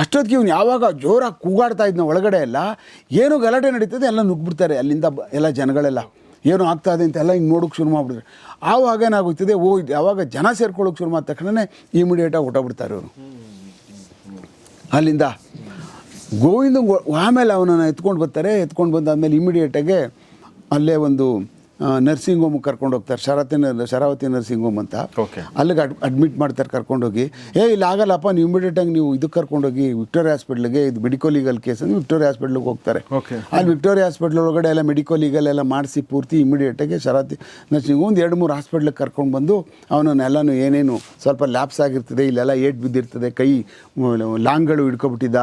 ಅಷ್ಟೊತ್ತಿಗೆ ಇವ್ನು ಯಾವಾಗ ಜೋರಾಗಿ ಕೂಗಾಡ್ತಾ ಇದ್ನ ಒಳಗಡೆ ಎಲ್ಲ, ಏನು ಗಲಾಟೆ ನಡೀತದೆ, ಎಲ್ಲ ನುಗ್ಬಿಡ್ತಾರೆ ಅಲ್ಲಿಂದ ಎಲ್ಲ ಜನಗಳೆಲ್ಲ. ಏನು ಆಗ್ತಾ ಇದೆ ಅಂತೆಲ್ಲ ಹಿಂಗೆ ನೋಡೋಕೆ ಶುರು ಮಾಡಿಬಿಡ್ತಾರೆ. ಆವಾಗ ಏನಾಗುತ್ತದೆ ಓ ಯಾವಾಗ ಜನ ಸೇರ್ಕೊಳ್ಳೋಕೆ ಶುರು ಮಾಡಿದ ತಕ್ಷಣವೇ ಇಮಿಡಿಯೇಟಾಗಿ ಹೊಟ್ಟೋಗ್ಬಿಡ್ತಾರೆ ಇವರು. ಅಲ್ಲಿಂದ ಗೋವಿಂದ ಆಮೇಲೆ ಅವನನ್ನು ಎತ್ಕೊಂಡು ಬರ್ತಾರೆ, ಎತ್ಕೊಂಡು ಬಂದಾದಮೇಲೆ ಇಮಿಡಿಯೇಟಾಗೆ ಅಲ್ಲೇ ಒಂದು ನರ್ಸಿಂಗ್ ಹೋಮ್ ಕರ್ಕೊಂಡು ಹೋಗ್ತಾರೆ ಶರತಿ ಶರಾವತಿ ನರ್ಸಿಂಗ್ ಹೋಮ್ ಅಂತ. ಅಲ್ಲಿಗೆ ಅಡ್ ಅಡ್ಮಿಟ್ ಮಾಡ್ತಾರೆ ಕರ್ಕೊಂಡೋಗಿ ಏ ಇಲ್ಲಿ ಆಗಲ್ಲಪ್ಪ ನೀವು ಇಮಿಡಿಯೇಟಾಗಿ ನೀವು ಇದಕ್ಕೆ ಕರ್ಕೊಂಡೋಗಿ ವಿಕ್ಟೋರಿಯಾ ಹಾಸ್ಪಿಟ್ಲಿಗೆ ಇದು ಮೆಡಿಕೋ ಲೀಗಲ್ ಕೇಸ್ ಅಂದ್ರೆ ವಿಕ್ಟೋರಿಯಾ ಹಾಸ್ಪಿಟ್ಲಿಗೆ ಹೋಗ್ತಾರೆ. ಅಲ್ಲಿ ವಿಕ್ಟೋರಿಯಾ ಹಾಸ್ಪಿಟ್ಲ್ ಒಳಗಡೆ ಎಲ್ಲ ಮೆಡಿಕೋ ಲೀಗಲ್ ಎಲ್ಲ ಮಾಡಿಸಿ ಪೂರ್ತಿ ಇಮಿಡಿಯೇಟಾಗಿ ಶರಾತಿ ನರ್ಸಿಂಗ್ ಒಂದು ಎರಡು ಮೂರು ಹಾಸ್ಪಿಟ್ಲಿಗೆ ಕರ್ಕೊಂಡು ಬಂದು ಅವನನ್ನೆಲ್ಲನೂ ಏನೇನು ಸ್ವಲ್ಪ ಲ್ಯಾಪ್ಸ್ ಆಗಿರ್ತದೆ ಇಲ್ಲೆಲ್ಲ ಏಟ್ ಬಿದ್ದಿರ್ತದೆ ಕೈ ಲಾಂಗ್ಗಳು ಹಿಡ್ಕೊಬಿಟ್ಟಿದ್ದ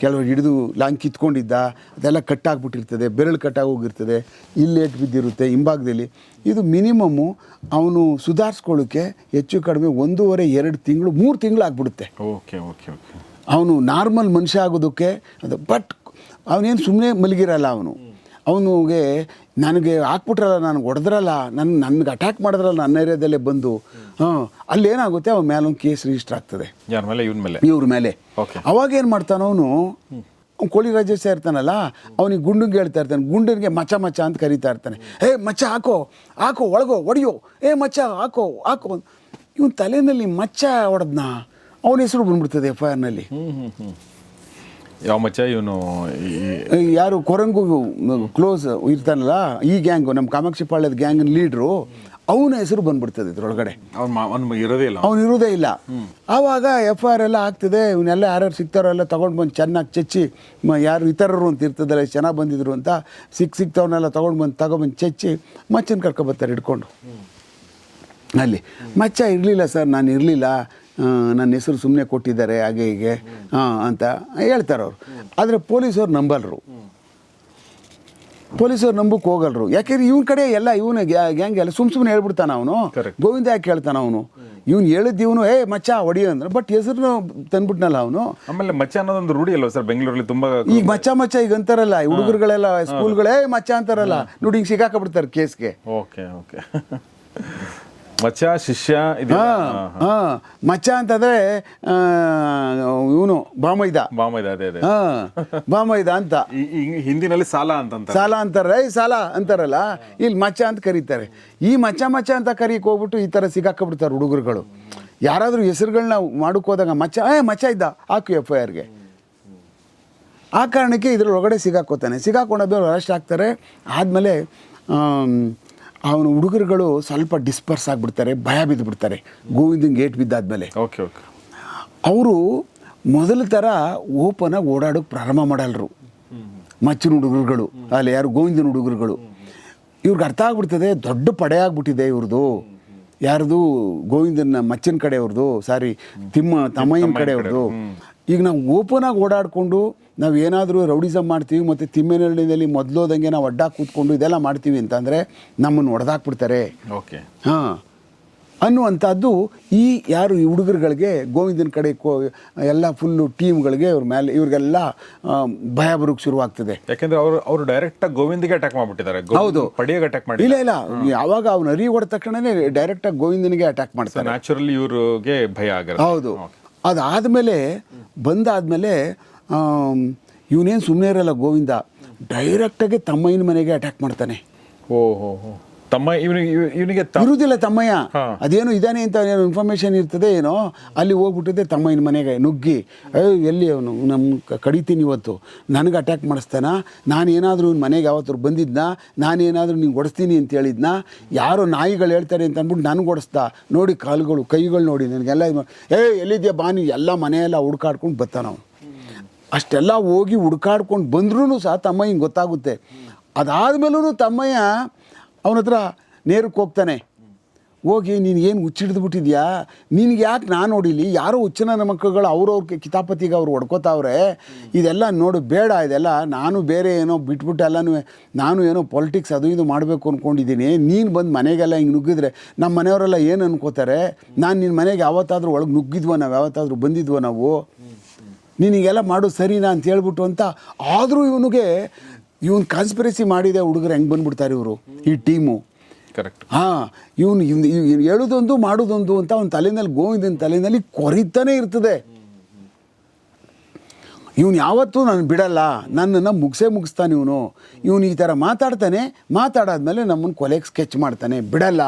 ಕೆಲವರು ಹಿಡಿದು ಲಾಂಗ್ ಕಿತ್ಕೊಂಡಿದ್ದ ಅದೆಲ್ಲ ಕಟ್ಟಾಗ್ಬಿಟ್ಟಿರ್ತದೆ ಬೆರಳು ಕಟ್ಟಾಗಿ ಹೋಗಿರ್ತದೆ ಇಲ್ಲಿ ಏಟ್ ಬಿದ್ದಿರುತ್ತೆ ಹಿಂಭಾಗದಲ್ಲಿ ಇದು ಮಿನಿಮಮ್ಮು ಅವನು ಸುಧಾರಿಸ್ಕೊಳ್ಳೋಕ್ಕೆ ಹೆಚ್ಚು ಕಡಿಮೆ ಒಂದೂವರೆ ಎರಡು ತಿಂಗಳು ಮೂರು ತಿಂಗಳು ಆಗ್ಬಿಡುತ್ತೆ. Okay okay okay. ಅವನು ನಾರ್ಮಲ್ ಮನುಷ್ಯ ಆಗೋದಕ್ಕೆ ಅದು ಬಟ್ ಅವನೇನು ಸುಮ್ಮನೆ ಮಲಗಿರಲ್ಲ ಅವನು. ಅವನಿಗೆ ನನಗೆ ಹಾಕ್ಬಿಟ್ರಲ್ಲ ನನಗೆ ಹೊಡೆದ್ರಲ್ಲ ನನ್ನ ನನಗೆ ಅಟ್ಯಾಕ್ ಮಾಡಿದ್ರಲ್ಲ ನನ್ನ ಏರಿಯಾದಲ್ಲೇ ಬಂದು ಹಾಂ ಅಲ್ಲೇನಾಗುತ್ತೆ ಅವನ ಮೇಲೆ ಒಂದು ಕೇಸ್ ರಿಜಿಸ್ಟರ್ ಆಗ್ತದೆ. ಮೇಲೆ? ಇವನ್ ಮೇಲೆ? ಇವ್ರ ಮೇಲೆ. ಓಕೆ. ಅವಾಗ ಏನು ಮಾಡ್ತಾನ ಅವನು ಕೋಳಿ ರಾಜೇಶ ಇರ್ತಾನಲ್ಲ ಅವನಿಗೆ ಗುಂಡುಗೆ ಹೇಳ್ತಾ ಇರ್ತಾನೆ ಗುಂಡನಿಗೆ ಮಚ್ಚ ಮಚ್ಚ ಅಂತ ಕರಿತಾ ಇರ್ತಾನೆ. ಏ ಮಚ್ಚ ಹಾಕೋ ಹಾಕೋ ಒಳಗೋ ಒಡೆಯೋ ಏ ಮಚ್ಚ ಹಾಕೋ ಹಾಕೋ ಇವನ್ ತಲೆನಲ್ಲಿ ಮಚ್ಚ ಹೊಡೆದ್ನ? ಅವನ ಹೆಸರು ಬಂದ್ಬಿಡ್ತದೆ ಎಫ್ ಐ ಆರ್ನಲ್ಲಿ ಯಾವ ಮಚ್ಚ? ಇವನು ಯಾರು ಕೊರಂಗು ಕ್ಲೋಸ್ ಇರ್ತಾನಲ್ಲ ಈ ಗ್ಯಾಂಗು ನಮ್ಮ ಕಾಮಾಕ್ಷಿ ಪಾಳ್ಯದ ಗ್ಯಾಂಗ್ ಲೀಡ್ರು ಅವನ ಹೆಸರು ಬಂದ್ಬಿಡ್ತದೆ ಇದ್ರೊಳಗಡೆ. ಅವ್ನು ಇರೋದೇ ಇಲ್ಲ. ಅವನು ಇರೋದೇ ಇಲ್ಲ. ಆವಾಗ ಎಫ್ ಐ ಆರ್ ಎಲ್ಲ ಆಗ್ತದೆ ಇವನ್ನೆಲ್ಲ ಯಾರ್ಯಾರು ಸಿಗ್ತಾರೋ ಎಲ್ಲ ತೊಗೊಂಡು ಬಂದು ಚೆನ್ನಾಗಿ ಚಚ್ಚಿ ಯಾರು ಇತರರು ಅಂತ ಇರ್ತದಲ್ಲ ಎಷ್ಟು ಚೆನ್ನಾಗಿ ಬಂದಿದ್ರು ಅಂತ ಸಿಕ್ ಸಿಕ್ತವನ್ನೆಲ್ಲ ತೊಗೊಂಡು ಬಂದು ತಗೊಬಂದು ಚಚ್ಚಿ ಮಚ್ಚನ ಕರ್ಕೊಬರ್ತಾರೆ ಇಟ್ಕೊಂಡು ಅಲ್ಲಿ. ಮಚ್ಚ ಇರಲಿಲ್ಲ ಸರ್ ನಾನು ಇರಲಿಲ್ಲ. ನನ್ನ ಹೆಸರು ಸುಮ್ಮನೆ ಕೊಟ್ಟಿದ್ದಾರೆ ಹಾಗೆ ಹೀಗೆ ಹಾಂ ಅಂತ ಹೇಳ್ತಾರೆ ಅವರು ಆದರೆ ಪೊಲೀಸವ್ರು ನಂಬಲ್ರು. ಪೊಲೀಸರು ನಂಬಕ್ಕೆ ಹೋಗಲ್ರು. ಯಾಕೆಂದ್ರೆ ಇವನ ಕಡೆ ಎಲ್ಲ ಇವನ್ ಗ್ಯಾಂಗ್ ಎಲ್ಲ ಸುಮ್ ಸುಮ್ಮನೆ ಹೇಳ್ಬಿಡ್ತಾನ ಅವನು. ಗೋವಿಂದ ಯಾಕೆ ಹೇಳ್ತಾನ ಅವನು? ಇವ್ನು ಹೇಳಿದ್ದು ಇವನು ಏ ಮಚ್ಚ ಹೊಡಿ ಅಂದ್ರೆ ಬಟ್ ಹೆಸರು ತಂದ್ಬಿಟ್ನಲ್ಲ ಅವನು. ಆಮೇಲೆ ಮಚ್ಚ ಅನ್ನೋದೊಂದು ರೂಢಿ ಅಲ್ವಾ ಸರ್? ಬೆಂಗಳೂರಲ್ಲಿ ತುಂಬಾ ಈಗ ಮಚ್ಚ ಮಚ್ಚ ಈಗ ಅಂತಾರಲ್ಲ ಹುಡುಗರುಗಳೆಲ್ಲ ಸ್ಕೂಲ್ಗಳೇ ಮಚ್ಚ ಅಂತಾರಲ್ಲ. ನೋಡಿ ಹಿಂಗೆ ಸಿಗಾಕಬಿಡ್ತಾರೆ ಕೇಸ್ಗೆ. Okay okay. ಮಚ್ಚ ಶಿಷ್ಯ ಇದೆ ಹಾ ಮಚ್ಚಾ ಅಂತಂದ್ರೆ ಇವನು ಬಾಮೈದ. ಬಾಮೈದ ಅದೇ ಅದೇ. ಹಾ ಬಾಮೈದ ಅಂತ. ಹಿಂದಿನಲ್ಲಿ ಸಾಲ ಅಂತ ಸಾಲ ಅಂತಾರೆ ಈ ಸಾಲ ಅಂತಾರಲ್ಲ. ಇಲ್ಲಿ ಮಚ್ಚ ಅಂತ ಕರೀತಾರೆ. ಈ ಮಚ್ಚ ಮಚ್ಚ ಅಂತ ಕರೀಕ್ ಹೋಗ್ಬಿಟ್ಟು ಈ ಥರ ಸಿಗಾಕಬಿಡ್ತಾರೆ ಹುಡುಗರುಗಳು. ಯಾರಾದರೂ ಹೆಸರುಗಳನ್ನ ಮಾಡಕ್ ಹೋದಾಗ ಮಚ್ಚ ಏ ಮಚ್ಚ ಇದ್ದ ಹಾಕು ಎಫ್ ಐ ಆರ್ಗೆ ಆ ಕಾರಣಕ್ಕೆ ಇದ್ರೊಳಗಡೆ ಸಿಗಾಕೋತಾನೆ ಸಿಗಾಕೊಂಡಾದ್ಮೇಲೆ ಅರೆಸ್ಟ್ ಆಗ್ತಾರೆ. ಆದಮೇಲೆ ಅವನ ಹುಡುಗರುಗಳು ಸ್ವಲ್ಪ ಡಿಸ್ಪರ್ಸ್ ಆಗಿಬಿಡ್ತಾರೆ ಭಯ ಬಿದ್ದುಬಿಡ್ತಾರೆ ಗೇಟ್ ಬಿದ್ದಾದ ಮೇಲೆ ಓಕೆ ಓಕೆ ಅವರು ಮೊದಲ ಥರ ಓಪನಾಗಿ ಓಡಾಡೋಕೆ ಪ್ರಾರಂಭ ಮಾಡಲ್ರು. ಮಚ್ಚಿನ ಹುಡುಗರುಗಳು ಅಲ್ಲಿ ಯಾರು ಗೋವಿಂದನ ಹುಡುಗರುಗಳು. ಇವ್ರಿಗೆ ಅರ್ಥ ಆಗ್ಬಿಡ್ತದೆ ದೊಡ್ಡ ಪಡೆ ಆಗ್ಬಿಟ್ಟಿದೆ ಇವ್ರದ್ದು ಯಾರ್ದು? ಗೋವಿಂದನ ಮಚ್ಚಿನ ಕಡೆ ಅವ್ರದ್ದು ಸಾರಿ ತಿಮ್ಮ ತಮ್ಮಯ್ಯನ ಕಡೆ. ಅವ್ರದ್ದು ಈಗ ನಾವು ಓಪನಾಗಿ ಓಡಾಡಿಕೊಂಡು ನಾವು ಏನಾದರೂ ರೌಡಿಸಮ್ ಮಾಡ್ತೀವಿ ಮತ್ತು ತಿಮ್ಮೇನಹಳ್ಳಿನಲ್ಲಿ ಮೊದಲೋದಂಗೆ ನಾವು ಅಡ್ಡ ಕೂತ್ಕೊಂಡು ಇದೆಲ್ಲ ಮಾಡ್ತೀವಿ ಅಂತಂದರೆ ನಮ್ಮನ್ನು ಹೊಡೆದಾಕ್ಬಿಡ್ತಾರೆ. ಓಕೆ. ಹಾಂ. ಅನ್ನುವಂಥದ್ದು ಈ ಯಾರು ಈ ಹುಡುಗರುಗಳಿಗೆ ಗೋವಿಂದನ ಕಡೆ ಕೋ ಎಲ್ಲ ಫುಲ್ಲು ಟೀಮ್ಗಳಿಗೆ ಇವ್ರ ಮೇಲೆ ಇವ್ರಿಗೆಲ್ಲ ಭಯ ಬರೋಕ್ಕೆ ಶುರುವಾಗ್ತದೆ. ಯಾಕೆಂದ್ರೆ ಅವರು ಅವರು ಡೈರೆಕ್ಟಾಗಿ ಗೋವಿಂದಿಗೆ ಅಟ್ಯಾಕ್ ಮಾಡ್ಬಿಟ್ಟಿದ್ದಾರೆ. ಹೌದು. ಪಡಿಯಾಗ ಅಟ್ಯಾಕ್ ಮಾಡಿ ಇಲ್ಲ ಇಲ್ಲ. ಯಾವಾಗ ಅವ್ನು ಅರಿ ಹೊಡೆದ ತಕ್ಷಣನೇ ಡೈರೆಕ್ಟಾಗಿ ಗೋವಿಂದನಿಗೆ ಅಟ್ಯಾಕ್ ಮಾಡ್ತಾರೆ. ನ್ಯಾಚುರಲಿ ಇವ್ರಿಗೆ ಭಯ ಆಗುತ್ತೆ ಹೌದು. ಅದಾದಮೇಲೆ ಬಂದಾದಮೇಲೆ ಇವನೇನು ಸುಮ್ಮನೆ ಇರಲ್ಲ ಗೋವಿಂದ ಡೈರೆಕ್ಟಾಗಿ ತಮ್ಮಯ್ಯನ ಮನೆಗೆ ಅಟ್ಯಾಕ್ ಮಾಡ್ತಾನೆ. ಓಹೋ ಹೋ ತಮ್ಮ ಇವನಿಗೆ ಇರುವುದಿಲ್ಲ ತಮ್ಮಯ್ಯ. ಅದೇನು ಇದಾನೆ ಅಂತ ಏನೋ ಇನ್ಫಾರ್ಮೇಶನ್ ಇರ್ತದೆ ಏನೋ ಅಲ್ಲಿ ಹೋಗ್ಬಿಟ್ಟಿದ್ದೆ ತಮ್ಮಯ್ಯನ ಮನೆಗೆ ನುಗ್ಗಿ. ಎಲ್ಲಿ ಅವನು? ನಮ್ಮ ಕಡಿತೀನಿ ಇವತ್ತು. ನನಗೆ ಅಟ್ಯಾಕ್ ಮಾಡಿಸ್ತಾನ? ನಾನು ಏನಾದರೂ ಇವ್ನ ಮನೆಗೆ ಯಾವತ್ತೂ ಬಂದಿದ್ನಾ? ನಾನೇನಾದರೂ ನಿಂಗೆ ಓಡಿಸ್ತೀನಿ ಅಂತ ಹೇಳಿದ್ನಾ? ಯಾರೋ ನಾಯಿಗಳು ಹೇಳ್ತಾರೆ ಅಂತ ಅಂದ್ಬಿಟ್ಟು ನನಗೆ ಓಡಿಸ್ತಾ ನೋಡಿ ಕಾಲುಗಳು ಕೈಗಳು ನೋಡಿ ನನಗೆಲ್ಲ ಇದು ಏ ಎಲ್ಲಿದ್ಯಾ ಬಾ ನೀ? ಎಲ್ಲ ಮನೆಯೆಲ್ಲ ಹುಡ್ಕಾಡ್ಕೊಂಡು ಬರ್ತಾನ ಅವನು ಅಷ್ಟೆಲ್ಲ ಹೋಗಿ ಹುಡ್ಕಾಡ್ಕೊಂಡು ಬಂದ್ರೂ ಸಹ ತಮ್ಮಯ್ಯಂಗೆ ಗೊತ್ತಾಗುತ್ತೆ. ಅದಾದಮೇಲೂ ತಮ್ಮಯ್ಯ ಅವನ ಹತ್ರ ನೇರಕ್ಕೆ ಹೋಗ್ತಾನೆ. ಹೋಗಿ, ನೀನು ಏನು ಬಿಟ್ಟಿದ್ಯಾ? ನಿನಗೆ ಯಾಕೆ ನಾನು ನೋಡಿಲಿ? ಯಾರೋ ಹುಚ್ಚನ ಮಕ್ಕಳುಗಳು ಅವ್ರವ್ರ ಕಿತಾಪತಿಗೆ ಅವ್ರು ಹೊಡ್ಕೋತಾವ್ರೆ. ಇದೆಲ್ಲ ನೋಡು, ಬೇಡ ಇದೆಲ್ಲ. ನಾನು ಬೇರೆ ಏನೋ ಬಿಟ್ಬಿಟ್ಟು ಎಲ್ಲನೂ, ನಾನು ಏನೋ ಪೊಲಿಟಿಕ್ಸ್ ಅದು ಇದು ಮಾಡಬೇಕು ಅಂದ್ಕೊಂಡಿದ್ದೀನಿ ನೀನು ಬಂದು ಮನೆಗೆಲ್ಲ ಹಿಂಗೆ ನುಗ್ಗಿದ್ರೆ ನಮ್ಮ ಮನೆಯವರೆಲ್ಲ ಏನು ಅನ್ಕೋತಾರೆ? ನಾನು ನಿನ್ನ ಮನೆಗೆ ಯಾವತ್ತಾದರೂ ಒಳಗೆ ನುಗ್ಗಿದ್ವೋ ನಾವು, ಯಾವತ್ತಾದರೂ ಬಂದಿದ್ವೋ ನಾವು? ನೀನಿಗೆಲ್ಲ ಮಾಡೋದು ಸರಿನಾ ಅಂತ ಹೇಳ್ಬಿಟ್ಟು ಅಂತ ಆದರೂ ಇವನಿಗೆ ಇವನು ಕಾನ್ಸ್ಪಿರಸಿ ಮಾಡಿದೆ ಹುಡುಗರು ಹೆಂಗೆ ಬಂದ್ಬಿಡ್ತಾರೆ ಇವರು? ಈ ಟೀಮು. ಕರೆಕ್ಟ್ ಹಾಂ ಇವನು ಹೇಳೋದೊಂದು ಮಾಡೋದೊಂದು ಅಂತ ಅವನ ತಲೆನಲ್ಲಿ ಗೋವಿಂದನ ತಲೆನಲ್ಲಿ ಕೊರಿತಾನೆ ಇರ್ತದೆ. ಇವನು ಯಾವತ್ತೂ ನಾನು ಬಿಡಲ್ಲ ನನ್ನನ್ನು ಮುಗಿಸೇ ಮುಗಿಸ್ತಾನೆ ಇವನು. ಇವನು ಈ ಥರ ಮಾತಾಡ್ತಾನೆ ಮಾತಾಡಾದ್ಮೇಲೆ ನಮ್ಮನ್ನು ಕೊಲೆಗೆ ಸ್ಕೆಚ್ ಮಾಡ್ತಾನೆ. ಬಿಡಲ್ಲ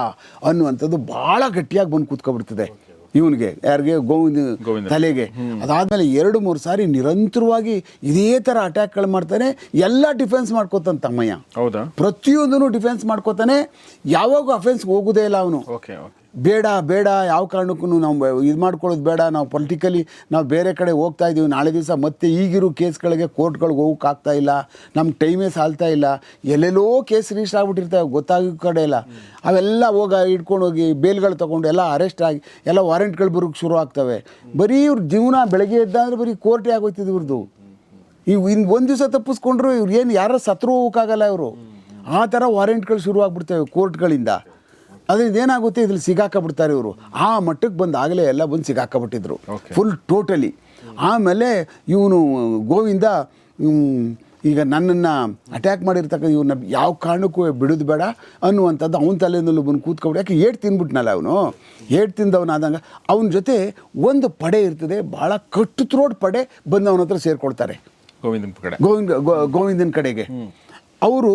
ಅನ್ನುವಂಥದ್ದು ಭಾಳ ಗಟ್ಟಿಯಾಗಿ ಬಂದು ಕೂತ್ಕೊಬಿಡ್ತದೆ. ಇವನಿಗೆ ಯಾರಿಗೆ? ಗೋವಿಂದ. ತಲೆಗೆ. ಅದಾದ್ಮೇಲೆ ಎರಡು ಮೂರು ಸಾರಿ ನಿರಂತರವಾಗಿ ಇದೇ ಥರ ಅಟ್ಯಾಕ್ಗಳು ಮಾಡ್ತಾನೆ ಎಲ್ಲ ಡಿಫೆನ್ಸ್ ಮಾಡ್ಕೋತಾನೆ ತಮ್ಮಯ್ಯ. ಹೌದಾ? ಪ್ರತಿಯೊಂದನ್ನು ಡಿಫೆನ್ಸ್ ಮಾಡ್ಕೋತಾನೆ. ಯಾವಾಗ ಅಫೆನ್ಸ್ಗೆ ಹೋಗೋದೇ ಇಲ್ಲ ಅವನು. ಓಕೆ ಓಕೆ ಬೇಡ ಬೇಡ, ಯಾವ ಕಾರಣಕ್ಕೂ ನಾವು ಇದು ಮಾಡ್ಕೊಳ್ಳೋದು ಬೇಡ. ನಾವು ಪೊಲಿಟಿಕಲಿ ನಾವು ಬೇರೆ ಕಡೆ ಹೋಗ್ತಾ ಇದ್ದೀವಿ. ನಾಳೆ ದಿವಸ ಮತ್ತೆ ಈಗಿರೋ ಕೇಸ್ಗಳಿಗೆ ಕೋರ್ಟ್ಗಳಿಗೆ ಹೋಗಕ್ಕೆ ಆಗ್ತಾ ಇಲ್ಲ. ನಮ್ಮ ಟೈಮೇ ಸಾಲ್ತಾ ಇಲ್ಲ. ಎಲ್ಲೆಲ್ಲೋ ಕೇಸ್ ರಿಜಿಸ್ಟರ್ ಆಗ್ಬಿಟ್ಟಿರ್ತವೆ. ಗೊತ್ತಾಗೋ ಕಡೆ ಇಲ್ಲ. ಅವೆಲ್ಲ ಹೋಗ ಇಟ್ಕೊಂಡು ಹೋಗಿ ಬೇಲ್ಗಳು ತೊಗೊಂಡು ಎಲ್ಲ ಅರೆಸ್ಟ್ ಆಗಿ ಎಲ್ಲ ವಾರೆಂಟ್ಗಳು ಬರೋಕ್ಕೆ ಶುರು ಆಗ್ತವೆ. ಬರೀ ಇವ್ರ ಜೀವನ ಬೆಳಗ್ಗೆ ಎದ್ದಾದ್ರೆ ಬರೀ ಕೋರ್ಟೇ ಆಗೋಯ್ತಿದ್ದು ಇವ್ರದ್ದು ಈ ಇನ್ನು ಒಂದು ದಿವಸ ತಪ್ಪಿಸ್ಕೊಂಡ್ರು ಇವ್ರು ಏನು ಯಾರೋ ಸತ್ರು ಹೋಗೋಕ್ಕಾಗಲ್ಲ ಇವರು. ಆ ಥರ ವಾರೆಂಟ್ಗಳು ಶುರು ಆಗ್ಬಿಡ್ತವೆ ಕೋರ್ಟ್ಗಳಿಂದ. ಅದರಿಂದ ಏನಾಗುತ್ತೆ? ಇದ್ರಲ್ಲಿ ಸಿಗಾಕಬಿಡ್ತಾರೆ ಇವರು. ಆ ಮಟ್ಟಕ್ಕೆ ಬಂದು ಆಗಲೇ ಎಲ್ಲ ಬಂದು ಸಿಗಾಕಬಿಟ್ಟಿದ್ರು. ಫುಲ್ ಟೋಟಲಿ ಆಮೇಲೆ ಇವನು ಗೋವಿಂದ ಈಗ ನನ್ನನ್ನು ಅಟ್ಯಾಕ್ ಮಾಡಿರ್ತಕ್ಕಂಥ ಇವನ್ನ ಯಾವ ಕಾರಣಕ್ಕೂ ಬಿಡೋದು ಬೇಡ ಅನ್ನುವಂಥದ್ದು ಅವನ ತಲೆಯಲ್ಲೂ ಬಂದು ಕೂತ್ಕೊಬಿಡಿ. ಯಾಕೆ ಏಟ್ ತಿಂದ್ಬಿಟ್ನಲ್ಲ ಅವನು? ಏಟ್ ತಿಂದವನಾದಂಗೆ ಅವನ ಜೊತೆ ಒಂದು ಪಡೆ ಇರ್ತದೆ ಭಾಳ ಕಟ್ಟು ತ್ರೋಡ್ ಪಡೆ ಬಂದು ಅವನ ಹತ್ರ ಸೇರ್ಕೊಳ್ತಾರೆ. ಗೋವಿಂದನ ಕಡೆ. ಗೋವಿಂದ ಗೋ- ಗೋವಿಂದನ ಕಡೆಗೆ. ಅವರು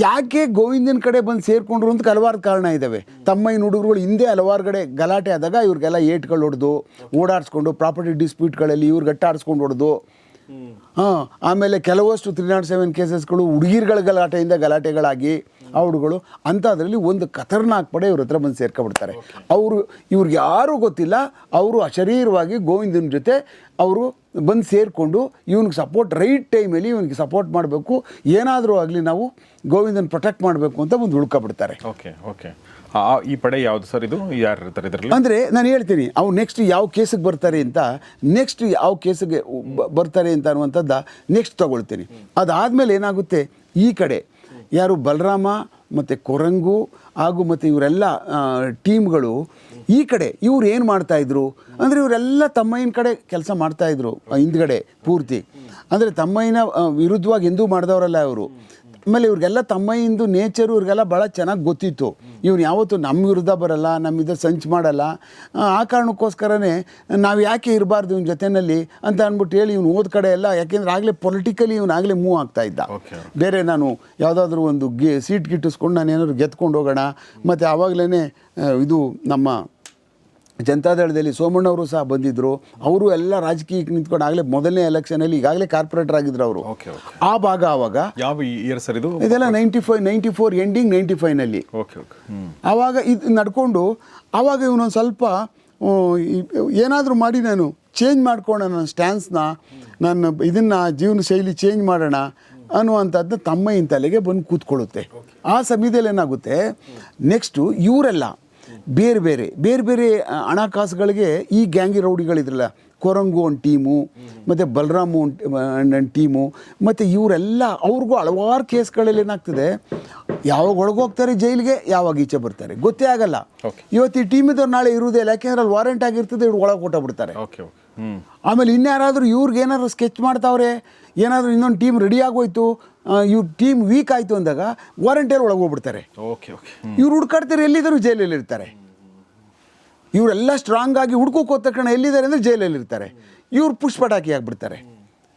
ಯಾಕೆ ಗೋವಿಂದನ ಕಡೆ ಬಂದು ಸೇರಿಕೊಂಡ್ರು ಅಂತ ಹಲವಾರು ಕಾರಣ ಇದ್ದಾವೆ ತಮ್ಮಯ್ಯನ ಹುಡುಗರುಗಳು ಹಿಂದೆ ಹಲವಾರು ಕಡೆ ಗಲಾಟೆ ಆದಾಗ ಇವ್ರಿಗೆಲ್ಲ ಏಟ್ಗಳು ಹೊಡೆದು ಓಡಾಡಿಸ್ಕೊಂಡು ಪ್ರಾಪರ್ಟಿ ಡಿಸ್ಪ್ಯೂಟ್ಗಳಲ್ಲಿ ಇವ್ರಿಗೆ ಗಟ್ಟಾಡಿಸ್ಕೊಂಡು ಹೊಡೆದು ಹಾಂ, ಆಮೇಲೆ ಕೆಲವಷ್ಟು ತ್ರೀ ನಾಟ್ ಸೆವೆನ್ ಕೇಸಸ್ಗಳು ಹುಡುಗಿರ್ಗಳ ಗಲಾಟೆಯಿಂದ ಗಲಾಟೆಗಳಾಗಿ ಹುಡುಗರು, ಅಂಥದ್ರಲ್ಲಿ ಒಂದು ಖತರ್ನಾಕ್ ಪಡೆ ಇವ್ರ ಹತ್ರ ಬಂದು ಸೇರ್ಕೊಬಿಡ್ತಾರೆ ಅವರು, ಇವ್ರಿಗೆ ಯಾರೂ ಗೊತ್ತಿಲ್ಲ, ಅವರು ಅಶರೀರವಾಗಿ ಗೋವಿಂದನ ಜೊತೆ ಅವರು ಬಂದು ಸೇರಿಕೊಂಡು ಇವನಿಗೆ ಸಪೋರ್ಟ್ ರೈಟ್ ಟೈಮಲ್ಲಿ ಇವನಿಗೆ ಸಪೋರ್ಟ್ ಮಾಡಬೇಕು. ಏನಾದರೂ ಆಗಲಿ ನಾವು ಗೋವಿಂದನ ಪ್ರೊಟೆಕ್ಟ್ ಮಾಡಬೇಕು ಅಂತ ಒಂದು ಉಳ್ಕೊಬಿಡ್ತಾರೆ ಓಕೆ ಓಕೆ ಈ ಪಡೆ ಯಾವ್ದು ಸರ್ ಇದು? ಯಾರು ಇರ್ತಾರೆ ಇದರಲ್ಲಿ? ಅಂದರೆ ನಾನು ಹೇಳ್ತೀನಿ, ಅವ್ರು ನೆಕ್ಸ್ಟ್ ಯಾವ ಕೇಸಿಗೆ ಬರ್ತಾರೆ ಅಂತ ನೆಕ್ಸ್ಟ್ ಯಾವ ಕೇಸಿಗೆ ಬರ್ತಾರೆ ಅಂತ ಅನ್ನುವಂಥದ್ದು ನೆಕ್ಸ್ಟ್ ತಗೊಳ್ತೀನಿ. ಅದಾದಮೇಲೆ ಏನಾಗುತ್ತೆ? ಈ ಕಡೆ ಯಾರು ಬಲರಾಮ ಮತ್ತು ಕೊರಂಗು ಹಾಗೂ ಮತ್ತು ಇವರೆಲ್ಲ ಟೀಮ್ಗಳು ಈ ಕಡೆ ಇವ್ರು ಏನು ಮಾಡ್ತಾಯಿದ್ರು ಅಂದರೆ ಇವರೆಲ್ಲ ತಮ್ಮಯ್ಯನ ಕಡೆ ಕೆಲಸ ಮಾಡ್ತಾಯಿದ್ರು ಹಿಂದ್ಗಡೆ ಪೂರ್ತಿ. ಅಂದರೆ ತಮ್ಮಯ್ಯನ ವಿರುದ್ಧವಾಗಿ ಎಂದೂ ಮಾಡಿದವರಲ್ಲ ಇವರು. ಆಮೇಲೆ ಇವ್ರಿಗೆಲ್ಲ ತಮ್ಮಯ್ಯಂದು ನೇಚರು ಇವ್ರಿಗೆಲ್ಲ ಭಾಳ ಚೆನ್ನಾಗಿ ಗೊತ್ತಿತ್ತು. ಇವ್ನು ಯಾವತ್ತೂ ನಮ್ಮ ವಿರುದ್ಧ ಬರಲ್ಲ ನಮ್ಮಿಂದ ಸಂಚು ಮಾಡಲ್ಲ. ಆ, ಕಾರಣಕ್ಕೋಸ್ಕರನೇ ನಾವು ಯಾಕೆ ಇರಬಾರ್ದು ಇವ್ನ ಜೊತೆಯಲ್ಲಿ ಅಂತ ಅಂದ್ಬಿಟ್ಟು ಹೇಳಿ ಇವ್ನು ಓದ್ ಕಡೆ ಎಲ್ಲ ಯಾಕೆಂದ್ರೆ ಆಗಲೇ ಪೊಲಿಟಿಕಲಿ ಇವ್ನು ಆಗಲೇ ಮೂವ್ ಆಗ್ತಾ ಇದ್ದ. ಬೇರೆ ನಾನು ಯಾವುದಾದ್ರೂ ಒಂದು ಗೆ ಸೀಟ್ ಗಿಟ್ಟಿಸ್ಕೊಂಡು ನಾನು ಏನಾದ್ರು ಗೆದ್ಕೊಂಡು ಹೋಗೋಣ ಮತ್ತು ಆವಾಗಲೇ ಇದು ನಮ್ಮ ಜನತಾದಳದಲ್ಲಿ ಸೋಮಣ್ಣವರು ಸಹ ಬಂದಿದ್ದರು ಅವರು ಎಲ್ಲ ರಾಜಕೀಯಕ್ಕೆ ನಿಂತ್ಕೊಂಡು ಆಗಲೇ ಮೊದಲನೇ ಎಲೆಕ್ಷನಲ್ಲಿ ಈಗಾಗಲೇ ಕಾರ್ಪೊರೇಟರ್ ಆಗಿದ್ರು ಅವರು. ಆ ಭಾಗ ಆವಾಗ ಯಾವ ಇಯರ್ ಸರ್ ಇದು? ಇದೆಲ್ಲ ninety five ninety four ending ninety ಫೈವ್ನಲ್ಲಿ okay okay hmm. ಆವಾಗ ಇದು ನಡ್ಕೊಂಡು ಆವಾಗ ಇವನೊಂದು ಸ್ವಲ್ಪ ಏನಾದರೂ ಮಾಡಿ ನಾನು ಚೇಂಜ್ ಮಾಡ್ಕೊಂಡು ನನ್ನ ಸ್ಟ್ಯಾನ್ಸ್ನ ನನ್ನ ಇದನ್ನು ಜೀವನ ಶೈಲಿ ಚೇಂಜ್ ಮಾಡೋಣ ಅನ್ನುವಂಥದ್ದು ತಮ್ಮ ತಲೆಗೆ ಬಂದು ಕೂತ್ಕೊಳ್ಳುತ್ತೆ. ಆ ಸಮಯದಲ್ಲಿ ಏನಾಗುತ್ತೆ ನೆಕ್ಸ್ಟು ಇವರೆಲ್ಲ ಬೇರೆ ಬೇರೆ ಬೇರೆ ಬೇರೆ ಹಣಕಾಸುಗಳಿಗೆ ಈ ಗ್ಯಾಂಗಿ ರೌಡಿಗಳಿದ್ರಲ್ಲ ಕೊರಂಗು ಒಂದು ಟೀಮು ಮತ್ತು ಬಲರಾಮು ಒಂದು ಟೀಮು ಮತ್ತು ಇವರೆಲ್ಲ ಅವ್ರಿಗೂ ಹಲವಾರು ಕೇಸ್ಗಳಲ್ಲಿ ಏನಾಗ್ತದೆ ಯಾವಾಗ ಒಳಗೋಗ್ತಾರೆ ಜೈಲಿಗೆ ಯಾವಾಗ ಈಚೆ ಬರ್ತಾರೆ ಗೊತ್ತೇ ಆಗಲ್ಲ. ಇವತ್ತು ಈ ಟೀಮಿದವ್ರು ನಾಳೆ ಇರುವುದೇ ಇಲ್ಲ ಯಾಕೆಂದ್ರೆ ಅಲ್ಲಿ ವಾರೆಂಟ್ ಆಗಿರ್ತದೆ ಇವ್ರು ಒಳಗೆ ಓಕೆ ಹ್ಮ್ ಆಮೇಲೆ ಇನ್ಯಾರಾದರೂ ಇವ್ರಿಗೆ ಏನಾದ್ರು ಸ್ಕೆಚ್ ಮಾಡ್ತಾವ್ರೆ ಏನಾದರೂ ಇನ್ನೊಂದು ಟೀಮ್ ರೆಡಿ ಆಗೋಯ್ತು ಇವ್ರ ಟೀಮ್ ವೀಕ್ ಆಯಿತು ಅಂದಾಗ ವಾರಂಟಿಯರ್ ಒಳಗೆ ಹೋಗ್ಬಿಡ್ತಾರೆ ಓಕೆ ಓಕೆ ಇವ್ರು ಹುಡ್ಕಾಡ್ತಾರೆ ಎಲ್ಲಿದ್ದರೂ ಜೈಲಲ್ಲಿ ಇರ್ತಾರೆ. ಇವರೆಲ್ಲ ಸ್ಟ್ರಾಂಗ್ ಆಗಿ ಹುಡ್ಕೋಕೆ ಹೋದ ತಕ್ಷಣ ಎಲ್ಲಿದ್ದಾರೆ ಅಂದರೆ ಜೈಲಲ್ಲಿ ಇರ್ತಾರೆ. ಇವ್ರು ಪುಷ್ಪಟಾಕಿ ಆಗಿಬಿಡ್ತಾರೆ.